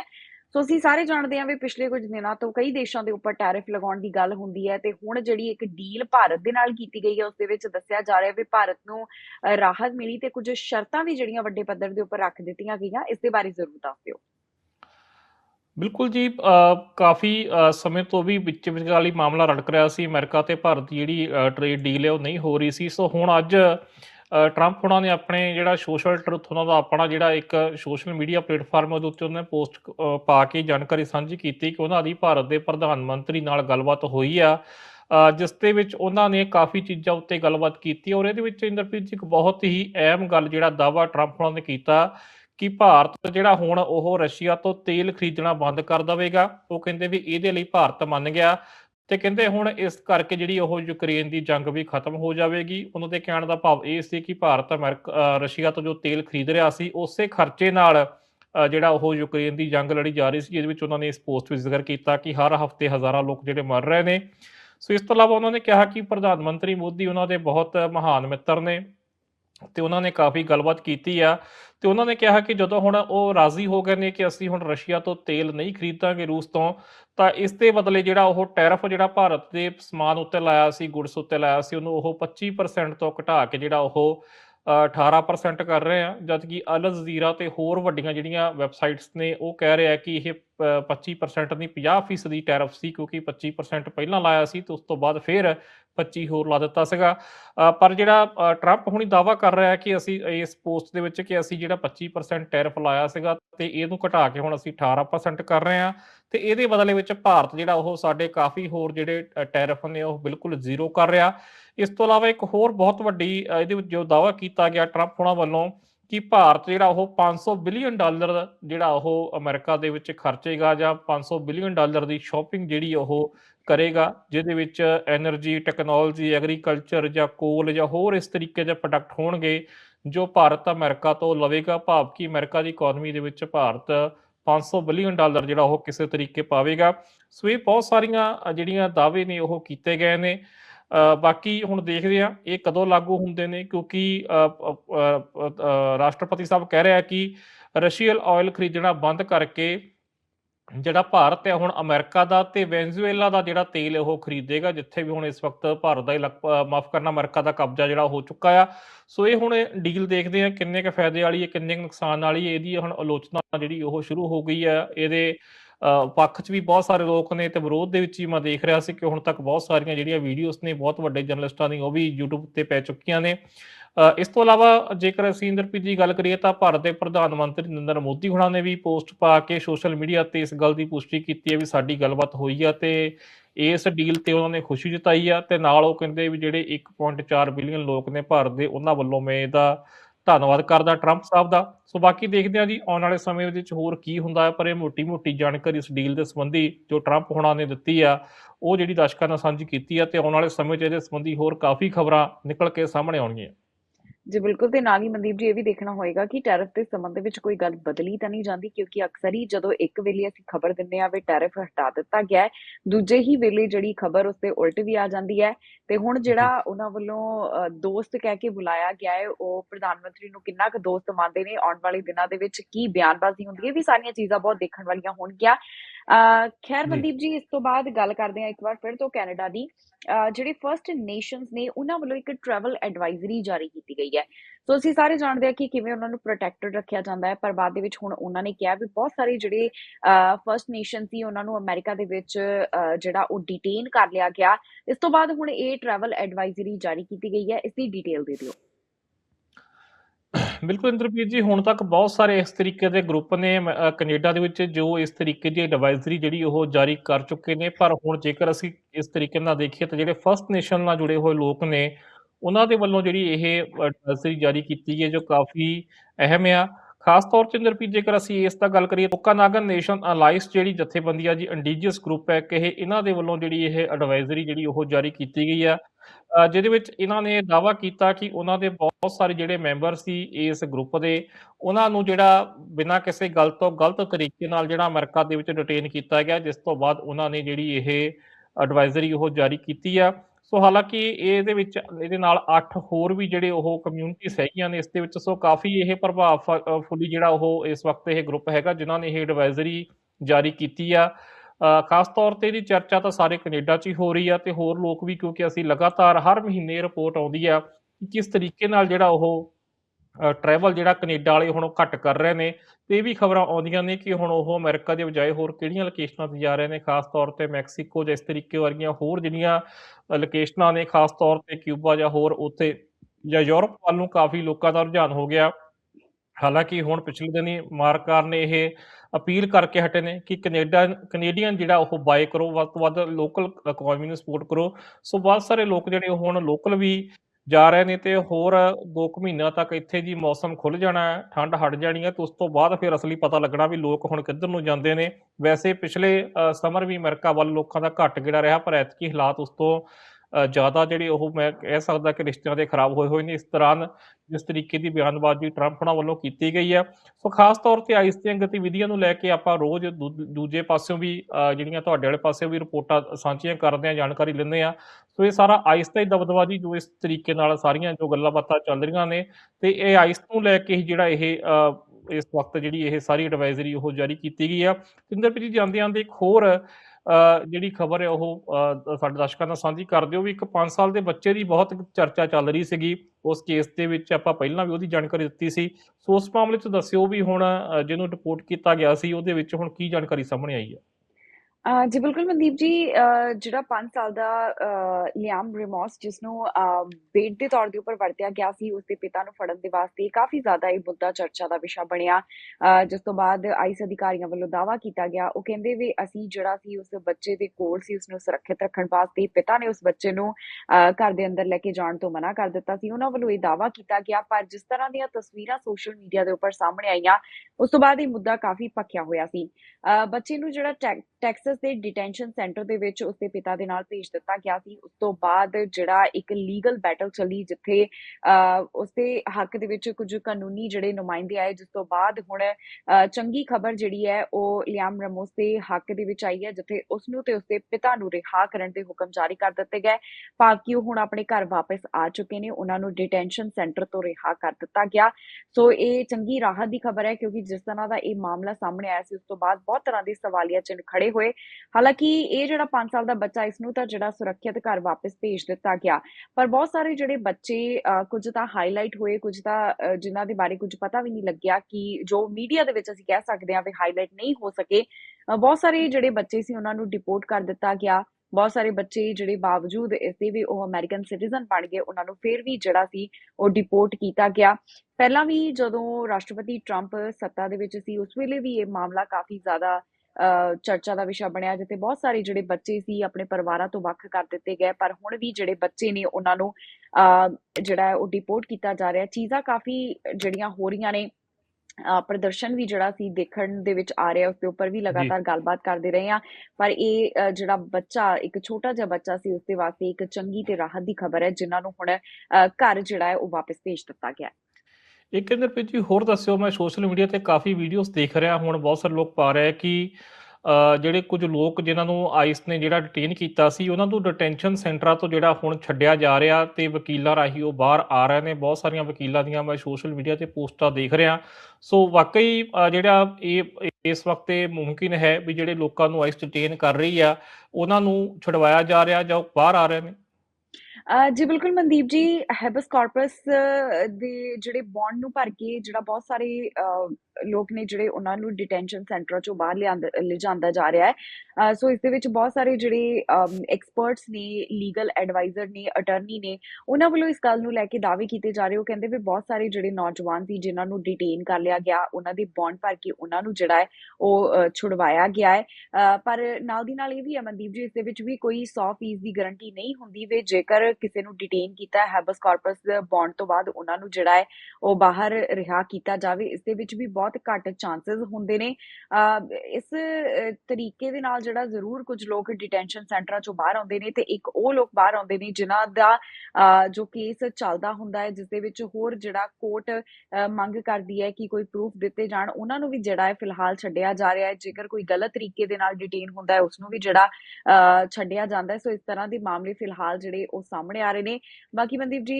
ਸੋ ਅਸੀਂ ਸਾਰੇ ਜਾਣਦੇ ਹਾਂ ਵੀ ਪਿਛਲੇ ਕੁਝ ਦਿਨਾਂ ਤੋਂ ਕਈ ਦੇਸ਼ਾਂ ਦੇ ਉੱਪਰ ਟੈਰਿਫ ਲਗਾਉਣ ਦੀ ਗੱਲ ਹੁੰਦੀ ਹੈ ਤੇ ਹੁਣ ਜਿਹੜੀ ਇੱਕ ਡੀਲ ਭਾਰਤ ਦੇ ਨਾਲ ਕੀਤੀ ਗਈ ਹੈ ਉਸ ਦੇ ਵਿੱਚ ਦੱਸਿਆ ਜਾ ਰਿਹਾ ਹੈ ਵੀ ਭਾਰਤ ਨੂੰ ਅ, ਰਾਹਤ ਮਿਲੀ ਤੇ ਕੁਝ ਸ਼ਰਤਾਂ ਵੀ ਜਿਹੜੀਆਂ ਵੱਡੇ ਪੱਧਰ ਦੇ ਉੱਪਰ ਰੱਖ ਦਿੱਤੀਆਂ ਗਈਆਂ ਇਸ ਦੇ ਬਾਰੇ ਜ਼ਰੂਰ ਦੱਸ ਦਿਓ। ਬਿਲਕੁਲ ਜੀ ਕਾਫੀ ਸਮੇਂ ਤੋਂ ਵੀ ਵਿੱਚ ਵਿਚਾਲੀ ਮਾਮਲਾ ਰੜਕ ਰਿਹਾ ਸੀ। ਅਮਰੀਕਾ ਤੇ ਭਾਰਤ ਦੀ ਜਿਹੜੀ ਟ੍ਰੇਡ ਡੀਲ ਹੈ ਉਹ ਨਹੀਂ ਹੋ ਰਹੀ ਸੀ। ਸੋ ਹੁਣ ਅੱਜ ਟਰੰਪ ਉਹਨਾਂ ਨੇ ਆਪਣੇ ਜਿਹੜਾ ਸੋਸ਼ਲ ਟਰੁੱਥ ਉਹਨਾਂ ਦਾ ਆਪਣਾ ਜਿਹੜਾ ਇੱਕ ਸੋਸ਼ਲ ਮੀਡੀਆ ਪਲੇਟਫਾਰਮ ਉਹਦੇ ਉੱਤੇ ਉਹਨਾਂ ਨੇ ਪੋਸਟ ਪਾ ਕੇ ਜਾਣਕਾਰੀ ਸਾਂਝੀ ਕੀਤੀ ਕਿ ਉਹਨਾਂ ਦੀ ਭਾਰਤ ਦੇ ਪ੍ਰਧਾਨ ਮੰਤਰੀ ਨਾਲ ਗੱਲਬਾਤ ਹੋਈ ਆ। ਜਿਸ ਦੇ ਵਿੱਚ ਉਹਨਾਂ ਨੇ ਕਾਫੀ ਚੀਜ਼ਾਂ ਉੱਤੇ ਗੱਲਬਾਤ ਕੀਤੀ ਔਰ ਇਹਦੇ ਵਿੱਚ ਇੰਦਰਪ੍ਰੀਤ ਜੀ ਇੱਕ ਬਹੁਤ ਹੀ ਅਹਿਮ ਗੱਲ ਜਿਹੜਾ ਦਾਵਾ ਟਰੰਪ ਉਹਨਾਂ ਨੇ ਕੀਤਾ ਕਿ ਭਾਰਤ ਜਿਹੜਾ ਹੁਣ ਉਹ ਰਸ਼ੀਆ ਤੋਂ ਤੇਲ ਖਰੀਦਣਾ ਬੰਦ ਕਰ ਦੇਵੇਗਾ। ਉਹ ਕਹਿੰਦੇ ਵੀ ਇਹਦੇ ਲਈ ਭਾਰਤ ਮੰਨ ਗਿਆ ਤੇ ਕਹਿੰਦੇ ਹੁਣ ਇਸ ਕਰਕੇ ਜਿਹੜੀ ਉਹ ਯੂਕਰੇਨ ਦੀ ਜੰਗ ਵੀ ਖਤਮ ਹੋ ਜਾਵੇਗੀ। ਉਹਨਾਂ ਦੇ ਕਹਿਣ ਦਾ ਭਾਵ ਇਹ ਸੀ ਕਿ ਭਾਰਤ ਅਮਰੀਕਾ ਰਸ਼ੀਆ ਤੋਂ ਜੋ ਤੇਲ ਖਰੀਦ ਰਿਹਾ ਸੀ, ਉਸੇ ਖਰਚੇ ਨਾਲ ਜਿਹੜਾ ਉਹ ਯੂਕਰੇਨ ਦੀ ਜੰਗ ਲੜੀ ਜਾ ਰਹੀ ਸੀ, ਜਿਹਦੇ ਵਿੱਚ ਉਹਨਾਂ ਨੇ ਇਸ ਪੋਸਟ ਵਿੱਚ ਜ਼ਿਕਰ ਕੀਤਾ ਕਿ ਹਰ ਹਫ਼ਤੇ ਹਜ਼ਾਰਾਂ ਲੋਕ ਜਿਹੜੇ ਮਰ ਰਹੇ ਨੇ। ਸੋ ਇਸ ਤੋਂ ਇਲਾਵਾ ਉਹਨਾਂ ਨੇ ਕਿਹਾ ਕਿ ਪ੍ਰਧਾਨ ਮੰਤਰੀ ਮੋਦੀ ਉਹਨਾਂ ਦੇ ਬਹੁਤ ਮਹਾਨ ਮਿੱਤਰ ਨੇ। ਤੇ ਉਹਨਾਂ ਨੇ ਕਾਫੀ ਗੱਲਬਾਤ ਕੀਤੀ ਆ ਤੇ ਉਹਨਾਂ ਨੇ ਕਿਹਾ ਕਿ ਜਦੋਂ ਹੁਣ ਉਹ ਰਾਜ਼ੀ ਹੋ ਗਏ ਨੇ ਕਿ ਅਸੀਂ ਹੁਣ ਰਸ਼ੀਆ ਤੋਂ ਤੇਲ ਨਹੀਂ ਖਰੀਦਾਂਗੇ ਰੂਸ ਤੋਂ ਤਾਂ ਇਸ ਦੇ ਬਦਲੇ ਜਿਹੜਾ ਉਹ ਟੈਰਫ ਜਿਹੜਾ ਭਾਰਤ ਦੇ ਸਮਾਨ ਉੱਤੇ ਲਾਇਆ ਸੀ ਗੁੱਡਸ ਉੱਤੇ ਲਾਇਆ ਸੀ ਉਹਨੂੰ ਉਹ 25% ਤੋਂ ਘਟਾ ਕੇ ਜਿਹੜਾ ਉਹ ਅ, 18% ਕਰ ਰਹੇ ਆ ਜਦ ਕਿ ਅਲ ਜਜ਼ੀਰਾ ਤੇ ਹੋਰ ਵੱਡੀਆਂ ਜਿਹੜੀਆਂ ਵੈਬਸਾਈਟਸ ਨੇ ਉਹ ਕਹਿ ਰਿਹਾ ਕਿ ਇਹ ਅ, 25% ਨਹੀਂ 50% ਦੀ ਟੈਰਿਫ ਸੀ ਕਿਉਂਕਿ 25% ਪਹਿਲਾਂ ਲਾਇਆ ਸੀ ਤੇ ਉਸ ਤੋਂ ਬਾਅਦ ਫਿਰ 25 ਹੋਰ ਲਾ ਦਿੱਤਾ ਸੀਗਾ। ਪਰ ਜਿਹੜਾ ਟਰੰਪ ਹੁਣੀ ਦਾਵਾ ਕਰ ਰਿਹਾ ਹੈ ਕਿ ਅਸੀਂ ਇਸ ਪੋਸਟ ਦੇ ਵਿੱਚ ਕਿ ਅਸੀਂ ਜਿਹੜਾ 25% ਟੈਰਿਫ ਲਾਇਆ ਸੀਗਾ ਤੇ ਇਹਨੂੰ ਘਟਾ ਕੇ ਹੁਣ ਅਸੀਂ 18% ਕਰ ਰਹੇ ਹਾਂ ਤੇ ਇਹਦੇ ਬਦਲੇ ਵਿੱਚ ਭਾਰਤ ਜਿਹੜਾ ਉਹ ਸਾਡੇ ਕਾਫੀ ਹੋਰ ਜਿਹੜੇ ਟੈਰਿਫ ਨੇ ਉਹ ਬਿਲਕੁਲ ਜ਼ੀਰੋ ਕਰ ਰਿਹਾ। ਇਸ ਤੋਂ ਇਲਾਵਾ ਇੱਕ ਹੋਰ ਬਹੁਤ ਵੱਡੀ ਇਹਦੇ ਵਿੱਚ ਜੋ ਦਾਵਾ ਕੀਤਾ ਗਿਆ ਟਰੰਪ ਹੋਣਾ ਵੱਲੋਂ ਕਿ ਭਾਰਤ ਜਿਹੜਾ ਉਹ 500 ਬਿਲੀਅਨ ਡਾਲਰ ਜਿਹੜਾ ਉਹ ਅਮਰੀਕਾ ਦੇ ਵਿੱਚ ਖਰਚੇਗਾ ਜਾਂ 500 ਬਿਲੀਅਨ ਡਾਲਰ ਦੀ ਸ਼ਾਪਿੰਗ ਜਿਹੜੀ ਉਹ ਕਰੇਗਾ, ਜਿਹਦੇ ਵਿੱਚ એનર્ਜੀ ਟੈਕਨੋਲੋਜੀ ਐਗਰੀਕਲਚਰ ਜਾਂ ਕੋਲ ਜਾਂ ਹੋਰ ਇਸ ਤਰੀਕੇ ਦੇ ਪ੍ਰੋਡਕਟ ਹੋਣਗੇ, ਜੋ ਭਾਰਤ, ਅਮਰੀਕਾ ਤੋਂ ਲਵੇਗਾ। ਭਾਵ ਕਿ ਅਮਰੀਕਾ ਦੀ ਇਕਨੋਮੀ ਦੇ ਵਿੱਚ ਭਾਰਤ 500 ਬਿਲੀਅਨ ਡਾਲਰ ਜਿਹੜਾ ਉਹ ਕਿਸੇ ਤਰੀਕੇ ਪਾਵੇਗਾ। ਸੋ ਇਹ ਬਹੁਤ ਸਾਰੀਆਂ ਜਿਹੜੀਆਂ ਦਾਅਵੇ ਨੇ ਉਹ ਕੀਤੇ ਗਏ ਨੇ। ਬਾਕੀ ਹੁਣ ਦੇਖਦੇ ਆ ਇਹ ਕਦੋਂ ਲਾਗੂ ਹੁੰਦੇ ਨੇ, ਕਿਉਂਕਿ ਰਾਸ਼ਟਰਪਤੀ ਸਾਹਿਬ ਕਹਿ ਰਿਹਾ ਕਿ ਰਸ਼ੀਅਲ ਆਇਲ ਖਰੀਦਣਾ ਬੰਦ ਕਰਕੇ ਜਿਹੜਾ ਭਾਰਤ ਹੈ, ਹੁਣ ਅਮਰੀਕਾ ਦਾ ਤੇ ਵੈਨਜ਼ੂਏਲਾ ਦਾ ਜਿਹੜਾ ਤੇਲ ਹੈ, ਉਹ ਖਰੀਦੇਗਾ, ਜਿੱਥੇ ਵੀ ਹੁਣ ਇਸ ਵਕਤ ਭਾਰਤ ਦਾ ਮਾਫ ਕਰਨਾ, ਅਮਰੀਕਾ ਦਾ ਕਬਜ਼ਾ ਜਿਹੜਾ ਹੋ ਚੁੱਕਾ ਆ। ਸੋ ਇਹ ਹੁਣ ਡੀਲ ਦੇਖਦੇ ਆ ਕਿੰਨੇ ਕੁ ਫਾਇਦੇ ਵਾਲੀ ਹੈ, ਕਿੰਨੇ ਕੁ ਨੁਕਸਾਨ ਵਾਲੀ ਹੈ, ਇਹਦੀ ਹੁਣ ਆਲੋਚਨਾ ਜਿਹੜੀ ਉਹ ਸ਼ੁਰੂ ਹੋ ਗਈ ਹੈ ਇਹਦੇ ਪੱਖ 'ਚ ਵੀ ਬਹੁਤ ਸਾਰੇ ਲੋਕ ਨੇ ਤੇ ਵਿਰੋਧ ਦੇ ਵਿੱਚ ਵੀ ਮੈਂ ਦੇਖ ਰਿਹਾ ਸੀ ਕਿ ਹੁਣ ਤੱਕ ਬਹੁਤ ਸਾਰੀਆਂ ਜਿਹੜੀਆਂ ਵੀਡੀਓਜ਼ ਨੇ, ਬਹੁਤ ਵੱਡੇ ਜਰਨਲਿਸਟਾਂ ਦੀ ਉਹ ਵੀ YouTube ਤੇ ਪੈ ਚੁੱਕੀਆਂ ਨੇ। ਇਸ ਤੋਂ ਇਲਾਵਾ ਜੇਕਰ ਅਸੀਂ ਇੰਦਰਪ੍ਰੀਤ ਦੀ ਗੱਲ ਕਰੀਏ ਤਾਂ ਭਾਰਤ ਦੇ ਪ੍ਰਧਾਨ ਮੰਤਰੀ ਨਰਿੰਦਰ ਮੋਦੀ ਹੁਣਾਂ ਨੇ ਵੀ ਪੋਸਟ ਪਾ ਕੇ ਸੋਸ਼ਲ ਮੀਡੀਆ ਤੇ ਇਸ ਗੱਲ ਦੀ ਪੁਸ਼ਟੀ ਕੀਤੀ ਹੈ ਵੀ ਸਾਡੀ ਗੱਲਬਾਤ ਹੋਈ ਆ ਤੇ ਇਸ ਡੀਲ ਤੇ ਉਹਨਾਂ ਨੇ ਖੁਸ਼ੀ ਜਤਾਈ ਆ ਤੇ ਨਾਲ ਉਹ ਕਹਿੰਦੇ ਵੀ ਜਿਹੜੇ 1.4 ਬਿਲੀਅਨ ਲੋਕ ਨੇ ਭਾਰਤ ਦੇ, ਉਹਨਾਂ ਵੱਲੋਂ ਮੈਂ ਇਹਦਾ ਧੰਨਵਾਦ ਕਰਦਾ ਟਰੰਪ ਸਾਹਿਬ ਦਾ। ਸੋ ਬਾਕੀ ਦੇਖਦੇ ਹਾਂ ਜੀ, ਆਉਣ ਵਾਲੇ ਸਮੇਂ ਵਿੱਚ ਹੋਰ ਕੀ ਹੁੰਦਾ ਹੈ, ਪਰ ਇਹ ਮੋਟੀ-ਮੋਟੀ ਜਾਣਕਾਰੀ ਇਸ ਡੀਲ ਦੇ ਸੰਬੰਧੀ ਜੋ ਟਰੰਪ ਹੋਣਾ ਨੇ ਦਿੱਤੀ ਆ, ਉਹ ਜਿਹੜੀ ਦਰਸ਼ਕਾਂ ਨਾਲ ਸਾਂਝੀ ਕੀਤੀ ਆ ਤੇ ਆਉਣ ਵਾਲੇ ਸਮੇਂ 'ਚ ਇਹਦੇ ਸੰਬੰਧੀ ਹੋਰ ਕਾਫੀ ਖਬਰਾਂ ਨਿਕਲ ਕੇ ਸਾਹਮਣੇ ਆਉਣਗੀਆਂ। ਜੀ ਬਿਲਕੁਲ ਤੇ ਨਾਲ ਹੀ ਮਨਦੀਪ ਜੀ ਇਹ ਵੀ ਦੇਖਣਾ ਹੋਏਗਾ ਕਿ ਟੈਰਿਫ ਦੇ ਸੰਬੰਧ ਵਿੱਚ ਕੋਈ ਗੱਲ ਬਦਲੀ ਤਾਂ ਨਹੀਂ ਜਾਂਦੀ, ਕਿਉਂਕਿ ਅਕਸਰ ਹੀ ਜਦੋਂ ਇੱਕ ਵੇਲੇ ਅਸੀਂ ਖਬਰ ਦਿੰਦੇ ਆ ਵੀ ਟੈਰਿਫ ਹਟਾ ਦਿੱਤਾ ਗਿਆ ਹੈ, ਦੂਜੇ ਹੀ ਵੇਲੇ ਜਿਹੜੀ ਖਬਰ ਉਸ ਤੇ ਉਲਟ ਵੀ ਆ ਜਾਂਦੀ ਹੈ ਤੇ ਹੁਣ ਜਿਹੜਾ ਉਹਨਾਂ ਵੱਲੋਂ ਦੋਸਤ ਕਹਿ ਕੇ ਬੁਲਾਇਆ ਗਿਆ ਹੈ ਉਹ ਪ੍ਰਧਾਨ ਮੰਤਰੀ ਨੂੰ ਕਿੰਨਾ ਕੁ ਦੋਸਤ ਮੰਨਦੇ ਨੇ ਆਉਣ ਵਾਲੇ ਦਿਨਾਂ ਦੇ ਵਿੱਚ ਕੀ ਬਿਆਨਬਾਜ਼ੀ ਹੁੰਦੀ ਹੈ ਵੀ ਸਾਰੀਆਂ ਚੀਜ਼ਾਂ ਬਹੁਤ ਦੇਖਣ ਵਾਲੀਆਂ ਹੋਣਗੀਆਂ। ਖੈਰ। ਮਨਦੀਪ ਜੀ ਇਸ ਤੋਂ ਬਾਅਦ ਗੱਲ ਕਰਦੇ ਹਾਂ ਇੱਕ ਵਾਰ ਫਿਰ ਤੋਂ ਕੈਨੇਡਾ ਦੀ। ਜਿਹੜੇ ਫਰਸਟ ਨੇਸ਼ਨਸ ਨੇ ਉਹਨਾਂ ਵੱਲੋਂ ਇੱਕ ਟਰੈਵਲ ਐਡਵਾਈਜ਼ਰੀ ਜਾਰੀ ਕੀਤੀ ਗਈ ਹੈ। ਸੋ ਅਸੀਂ ਸਾਰੇ ਜਾਣਦੇ ਹਾਂ ਕਿ ਕਿਵੇਂ ਉਹਨਾਂ ਨੂੰ ਪ੍ਰੋਟੈਕਟਡ ਰੱਖਿਆ ਜਾਂਦਾ ਹੈ ਪਰ ਬਾਅਦ ਦੇ ਵਿੱਚ ਹੁਣ ਉਹਨਾਂ ਨੇ ਕਿਹਾ ਵੀ ਬਹੁਤ ਸਾਰੇ ਜਿਹੜੇ ਫਰਸਟ ਨੇਸ਼ਨ ਸੀ ਉਹਨਾਂ ਨੂੰ ਅਮਰੀਕਾ ਦੇ ਵਿੱਚ ਜਿਹੜਾ ਉਹ ਡਿਟੇਨ ਕਰ ਲਿਆ ਗਿਆ। ਇਸ ਤੋਂ ਬਾਅਦ ਹੁਣ ਇਹ ਟਰੈਵਲ ਐਡਵਾਈਜ਼ਰੀ ਜਾਰੀ ਕੀਤੀ ਗਈ ਹੈ ਇਸ ਦੀ ਡਿਟੇਲ ਦੇ ਦਿਓ। ਬਿਲਕੁਲ ਇੰਦਰਪ੍ਰੀਤ ਜੀ, ਹੁਣ ਤੱਕ ਬਹੁਤ ਸਾਰੇ ਇਸ ਤਰੀਕੇ ਦੇ ਗਰੁੱਪ ਨੇ ਮ- ਕੈਨੇਡਾ ਦੇ ਵਿੱਚ ਜੋ ਇਸ ਤਰੀਕੇ ਦੀ ਐਡਵਾਈਜ਼ਰੀ ਜਿਹੜੀ ਉਹ ਜਾਰੀ ਕਰ ਚੁੱਕੇ ਨੇ, ਪਰ ਹੁਣ ਜੇਕਰ ਅਸੀਂ ਇਸ ਤਰੀਕੇ ਨਾਲ ਦੇਖੀਏ ਤਾਂ ਜਿਹੜੇ ਫਸਟ ਨੇਸ਼ਨ ਨਾਲ ਜੁੜੇ ਹੋਏ ਲੋਕ ਨੇ, ਉਹਨਾਂ ਦੇ ਵੱਲੋਂ ਜਿਹੜੀ ਇਹ ਐਡਵਾਈਜ਼ਰੀ ਜਾਰੀ ਕੀਤੀ ਗਈ ਹੈ, ਜੋ ਕਾਫੀ ਅਹਿਮ ਆ। ਖਾਸ ਤੌਰ ਤੇ ਇੰਦਰਪ੍ਰੀਤ ਜੇਕਰ ਅਸੀਂ ਇਸ ਦਾ ਗੱਲ ਕਰੀਏ, ਓਕਾਨਾਗਨ ਨੇਸ਼ਨ ਅਲਾਈਸ ਜਿਹੜੀ ਜਥੇਬੰਦੀ ਆ ਜੀ ਇੰਡੀਜੀਅਸ ਗਰੁੱਪ ਹੈ, ਕਿ ਇਹ ਇਹਨਾਂ ਦੇ ਵੱਲੋਂ ਜਿਹੜੀ ਇਹ ਐਡਵਾਈਜ਼ਰੀ ਜਿਹੜੀ ਉਹ ਜਾਰੀ ਕੀਤੀ ਗਈ ਆ। ਜਿਹਦੇ ਵਿੱਚ ਇਹਨਾਂ ਨੇ ਦਾਅਵਾ ਕੀਤਾ ਕਿ ਉਹਨਾਂ ਦੇ ਬਹੁਤ ਸਾਰੇ ਜਿਹੜੇ ਮੈਂਬਰ ਸੀ ਇਸ ਗਰੁੱਪ ਦੇ, ਉਹਨਾਂ ਨੂੰ ਜਿਹੜਾ ਬਿਨਾਂ ਕਿਸੇ ਗੱਲ ਤੋਂ ਗਲਤ ਤਰੀਕੇ ਨਾਲ ਜਿਹੜਾ ਅਮਰੀਕਾ ਦੇ ਵਿੱਚ ਡਿਟੇਨ ਕੀਤਾ ਗਿਆ, ਜਿਸ ਤੋਂ ਬਾਅਦ ਉਹਨਾਂ ਨੇ ਜਿਹੜੀ ਇਹ ਐਡਵਾਈਜ਼ਰੀ ਉਹ ਜਾਰੀ ਕੀਤੀ ਆ। ਸੋ ਹਾਲਾਂਕਿ ਇਹਦੇ ਵਿੱਚ, ਇਹਦੇ ਨਾਲ 8 ਹੋਰ ਵੀ ਜਿਹੜੇ ਉਹ ਕਮਿਊਨਿਟੀਜ਼ ਹੈਗੀਆਂ ਨੇ, ਇਸ ਦੇ ਵਿੱਚ ਸੋ ਕਾਫੀ ਇਹ ਪ੍ਰਭਾਵ ਫੁੱਲੀ ਜਿਹੜਾ ਉਹ ਇਸ ਵਕਤ ਇਹ ਗਰੁੱਪ ਹੈਗਾ, ਜਿਨ੍ਹਾਂ ਨੇ ਇਹ ਐਡਵਾਈਜ਼ਰੀ ਜਾਰੀ ਕੀਤੀ ਆ। ਖਾਸ ਤੌਰ ਤੇ ਇਹਦੀ ਚਰਚਾ ਤਾਂ ਸਾਰੇ ਕੈਨੇਡਾ 'ਚ ਹੀ ਹੋ ਰਹੀ ਆ ਤੇ ਹੋਰ ਲੋਕ ਵੀ, ਕਿਉਂਕਿ ਅਸੀਂ ਲਗਾਤਾਰ ਹਰ ਮਹੀਨੇ ਰਿਪੋਰਟ ਆਉਂਦੀ ਆ ਕਿ ਕਿਸ ਤਰੀਕੇ ਨਾਲ ਜਿਹੜਾ ਉਹ ਟਰੈਵਲ ਜਿਹੜਾ ਕੈਨੇਡਾ ਵਾਲੇ ਹੁਣ ਉਹ ਘੱਟ ਕਰ ਰਹੇ ਨੇ, ਤੇ ਇਹ ਵੀ ਖਬਰਾਂ ਆਉਂਦੀਆਂ ਨੇ ਕਿ ਹੁਣ ਉਹ ਅਮਰੀਕਾ ਦੇ ਬਜਾਏ ਹੋਰ ਕਿਹੜੀਆਂ ਲੋਕੇਸ਼ਨਾਂ ਤੇ ਜਾ ਰਹੇ ਨੇ, ਖਾਸ ਤੌਰ ਤੇ ਮੈਕਸੀਕੋ ਜਾਂ ਇਸ ਤਰੀਕੇ ਵਰਗੀਆਂ ਹੋਰ ਜਿਹੜੀਆਂ ਲੋਕੇਸ਼ਨਾਂ ਨੇ, ਖਾਸ ਤੌਰ ਤੇ ਕਿਊਬਾ ਜਾਂ ਹੋਰ ਉੱਥੇ ਜਾਂ ਯੂਰਪ ਵੱਲ ਨੂੰ ਕਾਫੀ ਲੋਕਾਂ ਦਾ ਰੁਝਾਨ ਹੋ ਗਿਆ। ਹਾਲਾਂਕਿ ਹੁਣ ਪਿਛਲੇ ਦਿਨੀ ਮਾਰਕਾਰ ਨੇ ਇਹ ਅਪੀਲ ਕਰਕੇ ਹਟੇ ਨੇ ਕਿ ਕੈਨੇਡਾ, ਕੈਨੇਡੀਅਨ ਜਿਹੜਾ ਉਹ ਬਾਏ ਕਰੋ, ਵੱਧ ਤੋਂ ਵੱਧ ਲੋਕਲ ਇਕਨੋਮੀ ਨੂੰ ਸਪੋਰਟ ਕਰੋ। ਸੋ ਬਹੁਤ ਸਾਰੇ ਲੋਕ ਜਿਹੜੇ ਉਹ ਹੁਣ ਲੋਕਲ ਵੀ ਜਾ ਰਹੇ ਨੇ ਤੇ ਹੋਰ 2 ਮਹੀਨਿਆਂ ਤੱਕ ਇੱਥੇ ਜੀ ਮੌਸਮ ਖੁੱਲ ਜਾਣਾ ਹੈ, ਠੰਡ ਹਟ ਜਾਣੀ ਹੈ ਤੇ ਉਸ ਤੋਂ ਬਾਅਦ ਫਿਰ ਅਸਲੀ ਪਤਾ ਲੱਗਣਾ ਵੀ ਲੋਕ ਹੁਣ ਕਿੱਧਰ ਨੂੰ ਜਾਂਦੇ ਨੇ। ਵੈਸੇ ਪਿਛਲੇ ਸਮਰ ਵੀ ਅਮਰੀਕਾ ਵੱਲ ਲੋਕਾਂ ਦਾ ਘੱਟ ਗਿੜਾ ਰਿਹਾ, ਪਰ ਐਤਕੀ ਹਾਲਾਤ ਉਸ ਤੋਂ ਜ਼ਿਆਦਾ ਜਿਹੜੇ ਉਹ ਮੈਂ ਕਹਿ ਸਕਦਾ ਕਿ ਰਿਸ਼ਤਿਆਂ ਦੇ ਖਰਾਬ ਹੋਏ ਹੋਏ ਨੇ ਇਸ ਦੌਰਾਨ, ਜਿਸ ਤਰੀਕੇ ਦੀ ਬਿਆਨਬਾਜ਼ੀ ਟਰੰਪ ਨਾਲ ਵੱਲੋਂ ਕੀਤੀ ਗਈ ਹੈ। ਸੋ ਖਾਸ ਤੌਰ ਤੇ ਆਈਸ ਦੀਆਂ ਗਤੀਵਿਧੀਆਂ ਨੂੰ ਲੈ ਕੇ ਆਪਾਂ ਰੋਜ਼ ਦੂ- ਦੂਜੇ ਪਾਸਿਓਂ ਵੀ ਜਿਹੜੀਆਂ ਤੁਹਾਡੇ ਵਾਲੇ ਪਾਸੇ ਵੀ ਰਿਪੋਰਟਾਂ ਸਾਂਝੀਆਂ ਕਰਦੇ ਆ ਜਾਣਕਾਰੀ ਲੈਂਦੇ ਆ ਸੋ ਇਹ ਸਾਰਾ ਆਈਸ ਦਾ ਹੀ ਦਬਦਬਾ ਜੀ ਜੋ ਇਸ ਤਰੀਕੇ ਨਾਲ ਸਾਰੀਆਂ ਜੋ ਗੱਲਾਂ ਬਾਤਾਂ ਚੱਲ ਰਹੀਆਂ ਨੇ ਤੇ ਇਹ ਆਈਸ ਨੂੰ ਲੈ ਕੇ ਹੀ ਜਿਹੜਾ ਇਹ ਇਸ ਵਕਤ ਜਿਹੜੀ ਇਹ ਸਾਰੀ ਐਡਵਾਈਜ਼ਰੀ ਉਹ ਜਾਰੀ ਕੀਤੀ ਗਈ ਆ। ਸਿੰਦਰਪ੍ਰੀਤ ਜੀ ਜਾਂਦੇ ਜਾਂਦੇ ਇੱਕ ਹੋਰ ਜਿਹੜੀ ਖਬਰ ਹੈ ਉਹ ਅ, ਸਾਡੇ ਦਰਸ਼ਕਾਂ ਨਾਲ ਸਾਂਝੀ ਕਰ ਦਿਓ ਵੀ ਇੱਕ 5 ਸਾਲ ਦੇ ਬੱਚੇ ਦੀ ਬਹੁਤ ਚਰਚਾ ਚੱਲ ਰਹੀ ਸੀਗੀ। ਉਸ ਕੇਸ ਦੇ ਵਿੱਚ ਆਪਾਂ ਪਹਿਲਾਂ ਵੀ ਉਹਦੀ ਜਾਣਕਾਰੀ ਦਿੱਤੀ ਸੀ। ਸੋ ਉਸ ਮਾਮਲੇ 'ਚ ਦੱਸਿਓ ਵੀ ਹੁਣ ਜਿਹਨੂੰ ਰਿਪੋਰਟ ਕੀਤਾ ਗਿਆ ਸੀ ਉਹਦੇ ਵਿੱਚ ਹੁਣ ਕੀ ਜਾਣਕਾਰੀ ਸਾਹਮਣੇ ਆਈ ਹੈ? ਅ, ਜੀ ਬਿਲਕੁਲ ਮਨਦੀਪ ਜੀ ਅ, ਜਿਹੜਾ 5 ਸਾਲ ਦਾ ਅ, ਲਿਆਮ ਰਿਮੋਸ ਜਿਸ ਨੂੰ ਅ, ਬੇਟ ਦੇ ਤੌਰ ਦੇ ਉੱਪਰ ਵਰਤਿਆ ਗਿਆ ਸੀ ਉਸਦੇ ਪਿਤਾ ਨੂੰ ਫੜਨ ਦੇ ਵਾਸਤੇ ਕਾਫੀ ਜ਼ਿਆਦਾ ਇਹ ਮੁੱਦਾ ਚਰਚਾ ਦਾ ਵਿਸ਼ਾ ਬਣਿਆ। ਅ, ਜਿਸ ਤੋਂ ਬਾਅਦ ਆਈਸ ਅਧਿਕਾਰੀਆਂ ਵੱਲੋਂ ਦਾਅਵਾ ਕੀਤਾ ਗਿਆ। ਉਹ ਕਹਿੰਦੇ ਵੀ ਅਸੀਂ ਜਿਹੜਾ ਸੀ ਉਸ ਬੱਚੇ ਦੇ ਕੋਲ ਸੀ ਉਸ ਨੂੰ ਸੁਰੱਖਿਅਤ ਰੱਖਣ ਵਾਸਤੇ ਪਿਤਾ ਨੇ ਉਸ ਬੱਚੇ ਨੂੰ ਅ, ਘਰ ਦੇ ਅੰਦਰ ਲੈ ਕੇ ਜਾਣ ਤੋਂ ਮਨਾ ਕਰ ਦਿੱਤਾ ਸੀ। ਉਹਨਾਂ ਵੱਲੋਂ ਇਹ ਦਾਅਵਾ ਕੀਤਾ ਗਿਆ ਪਰ ਜਿਸ ਤਰ੍ਹਾਂ ਦੀਆਂ ਤਸਵੀਰਾਂ ਸੋਸ਼ਲ ਮੀਡੀਆ ਦੇ ਉੱਪਰ ਸਾਹਮਣੇ ਆਈਆਂ ਉਸ ਤੋਂ ਬਾਅਦ ਇਹ ਮੁੱਦਾ ਕਾਫੀ ਭਖਿਆ ਹੋਇਆ ਸੀ। ਅ, ਬੱਚੇ ਨੂੰ ਜਿਹੜਾ ਟੈਕ- ਟੈਕਸਸ ਦੇ ਡਿਟੈਂਸ਼ਨ ਸੈਂਟਰ ਦੇ ਵਿੱਚ ਉਸਦੇ ਪਿਤਾ ਦੇ ਨਾਲ ਭੇਜ ਦਿੱਤਾ ਗਿਆ ਸੀ। ਉਸ ਤੋਂ ਬਾਅਦ ਜਿਹੜਾ ਇੱਕ ਲੀਗਲ ਬੈਟਲ ਚੱਲੀ ਜਿੱਥੇ ਅ, ਉਸਦੇ ਹੱਕ ਦੇ ਵਿੱਚ ਕੁਝ ਕਾਨੂੰਨੀ ਜਿਹੜੇ ਨੁਮਾਇੰਦੇ ਆਏ ਜਿਸ ਤੋਂ ਬਾਅਦ ਹੁਣ ਚੰਗੀ ਖਬਰ ਜਿਹੜੀ ਹੈ ਉਹ ਲਿਆਮ ਰਮੋਸ ਦੇ ਹੱਕ ਦੇ ਵਿੱਚ ਆਈ ਹੈ ਜਿੱਥੇ ਉਸ ਨੂੰ ਤੇ ਉਸਦੇ ਪਿਤਾ ਨੂੰ ਰਿਹਾ ਕਰਨ ਦੇ ਹੁਕਮ ਜਾਰੀ ਕਰ ਦਿੱਤੇ ਗਏ। ਭਾਵ ਕਿ ਉਹ ਹੁਣ ਆਪਣੇ ਘਰ ਵਾਪਸ ਆ ਚੁੱਕੇ ਨੇ ਉਹਨਾਂ ਨੂੰ ਡਿਟੈਂਸ਼ਨ ਸੈਂਟਰ ਤੋਂ ਰਿਹਾ ਕਰ ਦਿੱਤਾ ਗਿਆ। ਸੋ ਇਹ ਚੰਗੀ ਰਾਹਤ ਦੀ ਖਬਰ ਹੈ ਕਿਉਂਕਿ ਜਿਸ ਤਰ੍ਹਾਂ ਦਾ ਇਹ ਮਾਮਲਾ ਸਾਹਮਣੇ ਆਇਆ ਸੀ ਉਸ ਤੋਂ ਬਾਅਦ ਬਹੁਤ ਤਰ੍ਹਾਂ ਦੇ ਸਵਾਲੀਆ ਚਿੰਨ੍ਹ ਖੜੇ ਹੋਏ। ਹਾਲਾਂਕਿ ਇਹ ਜਿਹੜਾ 5 ਸਾਲ ਦਾ ਬੱਚਾ ਇਸ ਨੂੰ ਤਾਂ ਜਿਹੜਾ ਸੁਰੱਖਿਅਤ ਘਰ ਵਾਪਸ ਭੇਜ ਦਿੱਤਾ ਗਿਆ, ਪਰ ਬਹੁਤ ਸਾਰੇ ਜਿਹੜੇ ਬੱਚੇ ਕੁਝ ਤਾਂ ਹਾਈਲਾਈਟ ਹੋਏ, ਕੁਝ ਤਾਂ ਜਿਨ੍ਹਾਂ ਦੇ ਬਾਰੇ ਕੁਝ ਪਤਾ ਵੀ ਨਹੀਂ ਲੱਗਿਆ ਕਿ ਜੋ ਮੀਡੀਆ ਦੇ ਵਿੱਚ ਅਸੀਂ ਕਹਿ ਸਕਦੇ ਹਾਂ ਵੀ ਹਾਈਲਾਈਟ ਨਹੀਂ ਹੋ ਸਕੇ ਬਹੁਤ ਸਾਰੇ ਜਿਹੜੇ ਬੱਚੇ ਸੀ ਉਹਨਾਂ ਨੂੰ ਡਿਪੋਰਟ ਕਰ ਦਿੱਤਾ ਗਿਆ, ਬਹੁਤ ਸਾਰੇ ਬੱਚੇ ਜਿਹੜੇ ਬਾਵਜੂਦ ਇਸ ਦੇ ਵੀ ਉਹ ਅਮਰੀਕਨ ਸਿਟੀਜ਼ਨ ਬਣ ਗਏ, ਉਹਨਾਂ ਨੂੰ ਫਿਰ ਵੀ ਜਿਹੜਾ ਸੀ ਉਹ ਡਿਪੋਰਟ ਕੀਤਾ ਗਿਆ। ਪਹਿਲਾਂ ਵੀ ਜਦੋਂ ਰਾਸ਼ਟਰਪਤੀ ਟਰੰਪ ਸੱਤਾ ਦੇ ਵਿੱਚ ਸੀ, ਉਸ ਵੇਲੇ ਵੀ ਇਹ ਮਾਮਲਾ ਕਾਫੀ ਜ਼ਿਆਦਾ ਚਰਚਾ ਦਾ ਵਿਸ਼ਾ ਬਣਿਆ ਜਿੱਥੇ ਬਹੁਤ ਸਾਰੇ ਜਿਹੜੇ ਬੱਚੇ ਸੀ ਆਪਣੇ ਪਰਿਵਾਰਾਂ ਤੋਂ ਵੱਖ ਕਰ ਦਿੱਤੇ ਗਏ ਪਰ ਹੁਣ ਵੀ ਜਿਹੜੇ ਬੱਚੇ ਨੇ ਉਹਨਾਂ ਨੂੰ ਜਿਹੜਾ ਉਹ ਡਿਪੋਰਟ ਕੀਤਾ ਜਾ ਰਿਹਾ। ਚੀਜ਼ਾਂ ਕਾਫੀ ਜਿਹੜੀਆਂ ਹੋ ਰਹੀਆਂ ਨੇ ਪ੍ਰਦਰਸ਼ਨ ਵੀ ਜਿਹੜਾ ਸੀ ਦੇਖਣ ਦੇ ਵਿੱਚ ਆ ਰਿਹਾ ਉਸ ਦੇ ਉੱਪਰ ਵੀ ਲਗਾਤਾਰ ਗੱਲਬਾਤ ਕਰਦੇ ਰਹੇ ਆ ਪਰ ਇਹ ਜਿਹੜਾ ਬੱਚਾ ਇੱਕ ਛੋਟਾ ਜਿਹਾ ਬੱਚਾ ਸੀ ਉਸ ਦੇ ਵਾਸਤੇ ਇੱਕ ਚੰਗੀ ਤੇ ਰਾਹਤ ਦੀ ਖਬਰ ਹੈ ਜਿਨ੍ਹਾਂ ਨੂੰ ਹੁਣ ਘਰ ਜਿਹੜਾ ਹੈ ਉਹ ਵਾਪਸ ਭੇਜ ਦਿੱਤਾ ਗਿਆ ਹੈ। ਇੱਕ ਇੰਦਰਪ੍ਰੀਤ ਜੀ, ਹੋਰ ਦੱਸਿਓ, ਮੈਂ ਸੋਸ਼ਲ ਮੀਡੀਆ ਤੇ ਕਾਫੀ ਵੀਡੀਓਜ਼ ਦੇਖ ਰਿਹਾ, ਹੁਣ ਬਹੁਤ ਸਾਰੇ ਲੋਕ ਪਾ ਰਹੇ ਕਿ ਜਿਹੜੇ ਕੁਝ ਲੋਕ ਜਿਨ੍ਹਾਂ ਨੂੰ ਆਈਸ ਨੇ ਜਿਹੜਾ ਡਿਟੇਨ ਕੀਤਾ ਸੀ, ਉਹਨਾਂ ਨੂੰ ਡਿਟੈਂਸ਼ਨ ਸੈਂਟਰਾਂ ਤੋਂ ਜਿਹੜਾ ਹੁਣ ਛੱਡਿਆ ਜਾ ਰਿਹਾ ਤੇ ਵਕੀਲਾਂ ਰਾਹੀਂ ਉਹ ਬਾਹਰ ਆ ਰਹੇ ਨੇ। ਬਹੁਤ ਸਾਰੀਆਂ ਵਕੀਲਾਂ ਦੀਆਂ ਮੈਂ ਸੋਸ਼ਲ ਮੀਡੀਆ ਤੇ ਪੋਸਟਾਂ ਦੇਖ ਰਿਹਾ। ਸੋ ਵਾਕਈ ਜਿਹੜਾ ਇਹ, ਇਸ ਵਕਤ ਇਹ ਮੁਮਕਿਨ ਹੈ ਵੀ ਜਿਹੜੇ ਲੋਕਾਂ ਨੂੰ ਆਈਸ ਡਿਟੇਨ ਕਰ ਰਹੀ ਆ, ਉਹਨਾਂ ਨੂੰ ਛੁਡਵਾਇਆ ਜਾ ਰਿਹਾ ਜਾਂ ਬਾਹਰ ਆ ਰਹੇ ਨੇ? ਜੀ, ਬਿਲਕੁਲ ਮਨਦੀਪ ਜੀ ਹੈਬਸ ਕਾਰਪਸ ਦੇ ਜਿਹੜੇ ਬੌਂਡ ਨੂੰ ਭਰ ਕੇ ਜਿਹੜਾ ਬਹੁਤ ਸਾਰੇ ਲੋਕ ਨੇ ਜਿਹੜੇ ਉਹਨਾਂ ਨੂੰ ਡਿਟੈਂਸ਼ਨ ਸੈਂਟਰਾਂ ਚੋਂ ਬਾਹਰ ਲਿਆਂਦਾ, ਲਿਜਾਂਦਾ ਜਾ ਰਿਹਾ ਹੈ। ਸੋ ਇਸ ਦੇ ਵਿੱਚ ਬਹੁਤ ਸਾਰੇ ਜਿਹੜੇ ਐਕਸਪਰਟਸ ਨੇ ਲੀਗਲ ਐਡਵਾਈਜ਼ਰ ਨੇ ਅਟਰਨੀ ਨੇ, ਉਹਨਾਂ ਵੱਲੋਂ ਇਸ ਗੱਲ ਨੂੰ ਲੈ ਕੇ ਦਾਅਵੇ ਕੀਤੇ ਜਾ ਰਹੇ। ਉਹ ਕਹਿੰਦੇ ਵੀ ਬਹੁਤ ਸਾਰੇ ਜਿਹੜੇ ਨੌਜਵਾਨ ਸੀ ਜਿਨ੍ਹਾਂ ਨੂੰ ਡਿਟੇਨ ਕਰ ਲਿਆ ਗਿਆ, ਉਹਨਾਂ ਦੇ ਬੌਂਡ ਭਰ ਕੇ ਉਹਨਾਂ ਨੂੰ ਜਿਹੜਾ ਹੈ ਉਹ ਛੁਡਵਾਇਆ ਗਿਆ ਹੈ। ਪਰ ਨਾਲ ਦੀ ਨਾਲ ਇਹ ਵੀ ਹੈ ਮਨਦੀਪ ਜੀ, ਇਸ ਦੇ ਵਿੱਚ ਵੀ ਕੋਈ 100% ਦੀ ਗਾਰੰਟੀ ਨਹੀਂ ਹੁੰਦੀ ਵੀ। ਜੇਕਰ ਕਿਸੇ ਨੂੰ ਡਿਟੇਨ ਕੀਤਾ ਹੈਬਸ ਕਾਰਪਸ ਬੌਂਡ ਤੋਂ ਬਾਅਦ ਉਹਨਾਂ ਨੂੰ ਜਿਹੜਾ ਹੈ ਉਹ ਬਾਹਰ ਰਿਹਾ ਕੀਤਾ ਜਾਵੇ ਇਸ ਦੇ ਵਿੱਚ ਵੀ ਬਹੁਤ ਘੱਟ ਚਾਂਸਸ ਹੁੰਦੇ ਨੇ। ਇਸ ਤਰੀਕੇ ਦੇ ਨਾਲ ਜਿਹੜਾ ਜ਼ਰੂਰ ਕੁਝ ਲੋਕ ਡਿਟੈਂਸ਼ਨ ਸੈਂਟਰਾਂ ਚੋਂ ਬਾਹਰ ਆਉਂਦੇ ਨੇ ਤੇ ਇੱਕ ਉਹ ਲੋਕ ਬਾਹਰ ਆਉਂਦੇ ਨੇ ਜਿਨ੍ਹਾਂ ਦਾ ਜੋ ਕੇਸ ਚੱਲਦਾ ਹੁੰਦਾ ਹੈ ਜਿਸ ਦੇ ਵਿੱਚ ਹੋਰ ਜਿਹੜਾ ਕੋਰਟ ਮੰਗ ਕਰਦੀ ਹੈ ਕਿ ਕੋਈ ਪ੍ਰੂਫ ਦਿੱਤੇ ਜਾਣ ਉਹਨਾਂ ਨੂੰ ਵੀ ਜਿਹੜਾ ਹੈ ਫਿਲਹਾਲ ਛੱਡਿਆ ਜਾ ਰਿਹਾ ਹੈ। ਜੇਕਰ ਕੋਈ ਗਲਤ ਤਰੀਕੇ ਦੇ ਨਾਲ ਡਿਟੇਨ ਹੁੰਦਾ ਹੈ ਉਸ ਨੂੰ ਵੀ ਜਿਹੜਾ ਅ, ਛੱਡਿਆ ਜਾਂਦਾ ਹੈ। ਸੋ ਇਸ ਤਰ੍ਹਾਂ ਦੇ ਮਾਮਲੇ ਫਿਲਹਾਲ ਜਿਹੜੇ ਉਹ ਸਾਹਮਣੇ ਆ ਰਹੇ ਨੇ। ਬਾਕੀ ਮਨਦੀਪ ਜੀ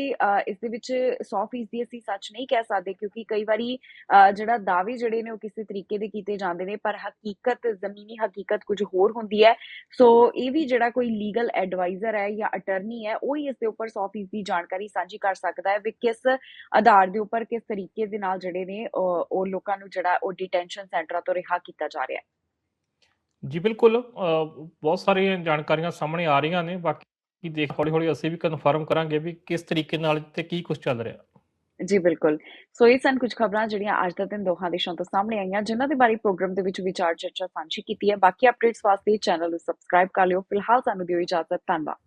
ਇਸ ਦੇ ਵਿੱਚ 100% ਅਸੀਂ ਸੱਚ ਨਹੀਂ ਕਹਿ ਸਕਦੇ ਕਿਉਂਕਿ ਕਈ ਵਾਰੀ ਜਿਹੜਾ ਦਾਅਵੇ ਜਿਹੜੇ ਨੇ ਉਹ ਕਿਸੇ ਤਰੀਕੇ ਦੇ ਕੀਤੇ ਜਾਂਦੇ ਨੇ, ਪਰ ਹਕੀਕਤ, ਜ਼ਮੀਨੀ ਹਕੀਕਤ ਕੁਝ ਹੋਰ ਹੁੰਦੀ ਹੈ। ਸੋ ਇਹ ਵੀ ਜਿਹੜਾ ਕੋਈ ਲੀਗਲ ਐਡਵਾਈਜ਼ਰ ਹੈ ਜਾਂ ਅਟਰਨੀ ਹੈ, ਉਹ ਹੀ ਇਸ ਦੇ ਉੱਪਰ 100% ਦੀ ਜਾਣਕਾਰੀ ਸਾਂਝੀ ਕਰ ਸਕਦਾ ਹੈ ਵੀ ਕਿਸ ਆਧਾਰ ਦੇ ਉੱਪਰ ਕਿਸ ਤਰੀਕੇ ਦੇ ਨਾਲ ਜਿਹੜੇ ਨੇ ਉਹ ਲੋਕਾਂ ਨੂੰ ਜਿਹੜਾ ਉਹ ਡਿਟੈਂਸ਼ਨ ਸੈਂਟਰਾਂ ਤੋਂ ਰਿਹਾ ਕੀਤਾ ਜਾ ਰਿਹਾ ਹੈ। ਜੀ ਬਿਲਕੁਲ ਬਹੁਤ ਸਾਰੀਆਂ ਜਾਣਕਾਰੀਆਂ ਸਾਹਮਣੇ ਆ ਰਹੀਆਂ ਨੇ, ਬਾਕੀ ਦੇਖ ਹੌਲੀ ਹੌਲੀ ਅਸੀਂ ਵੀ ਕਨਫਰਮ ਕਰਾਂਗੇ ਵੀ ਕਿਸ ਤਰੀਕੇ ਨਾਲ ਤੇ ਕੀ ਕੁਝ ਚੱਲ ਰਿਹਾ। ਜੀ, ਬਿਲਕੁਲ। ਸੋ ਇਹ ਸਨ ਕੁਝ ਖਬਰਾਂ ਜਿਹੜੀਆਂ ਅੱਜ ਦਾ ਦਿਨ ਦੋਹਾਂ ਦੇਸ਼ਾਂ ਤੋਂ ਸਾਹਮਣੇ ਆਈਆਂ, ਜਿਨ੍ਹਾਂ ਦੇ ਬਾਰੇ ਪ੍ਰੋਗਰਾਮ ਦੇ ਵਿੱਚ ਵਿਚਾਰ ਚਰਚਾ ਸਾਂਝੀ ਕੀਤੀ ਹੈ। ਬਾਕੀ ਅਪਡੇਟਸ ਵਾਸਤੇ ਚੈਨਲ ਨੂੰ ਸਬਸਕ੍ਰਾਈਬ ਕਰ ਲਿਓ। ਫਿਲਹਾਲ ਸਾਨੂੰ ਦਿਓ ਇਜਾਜ਼ਤ। ਧੰਨਵਾਦ।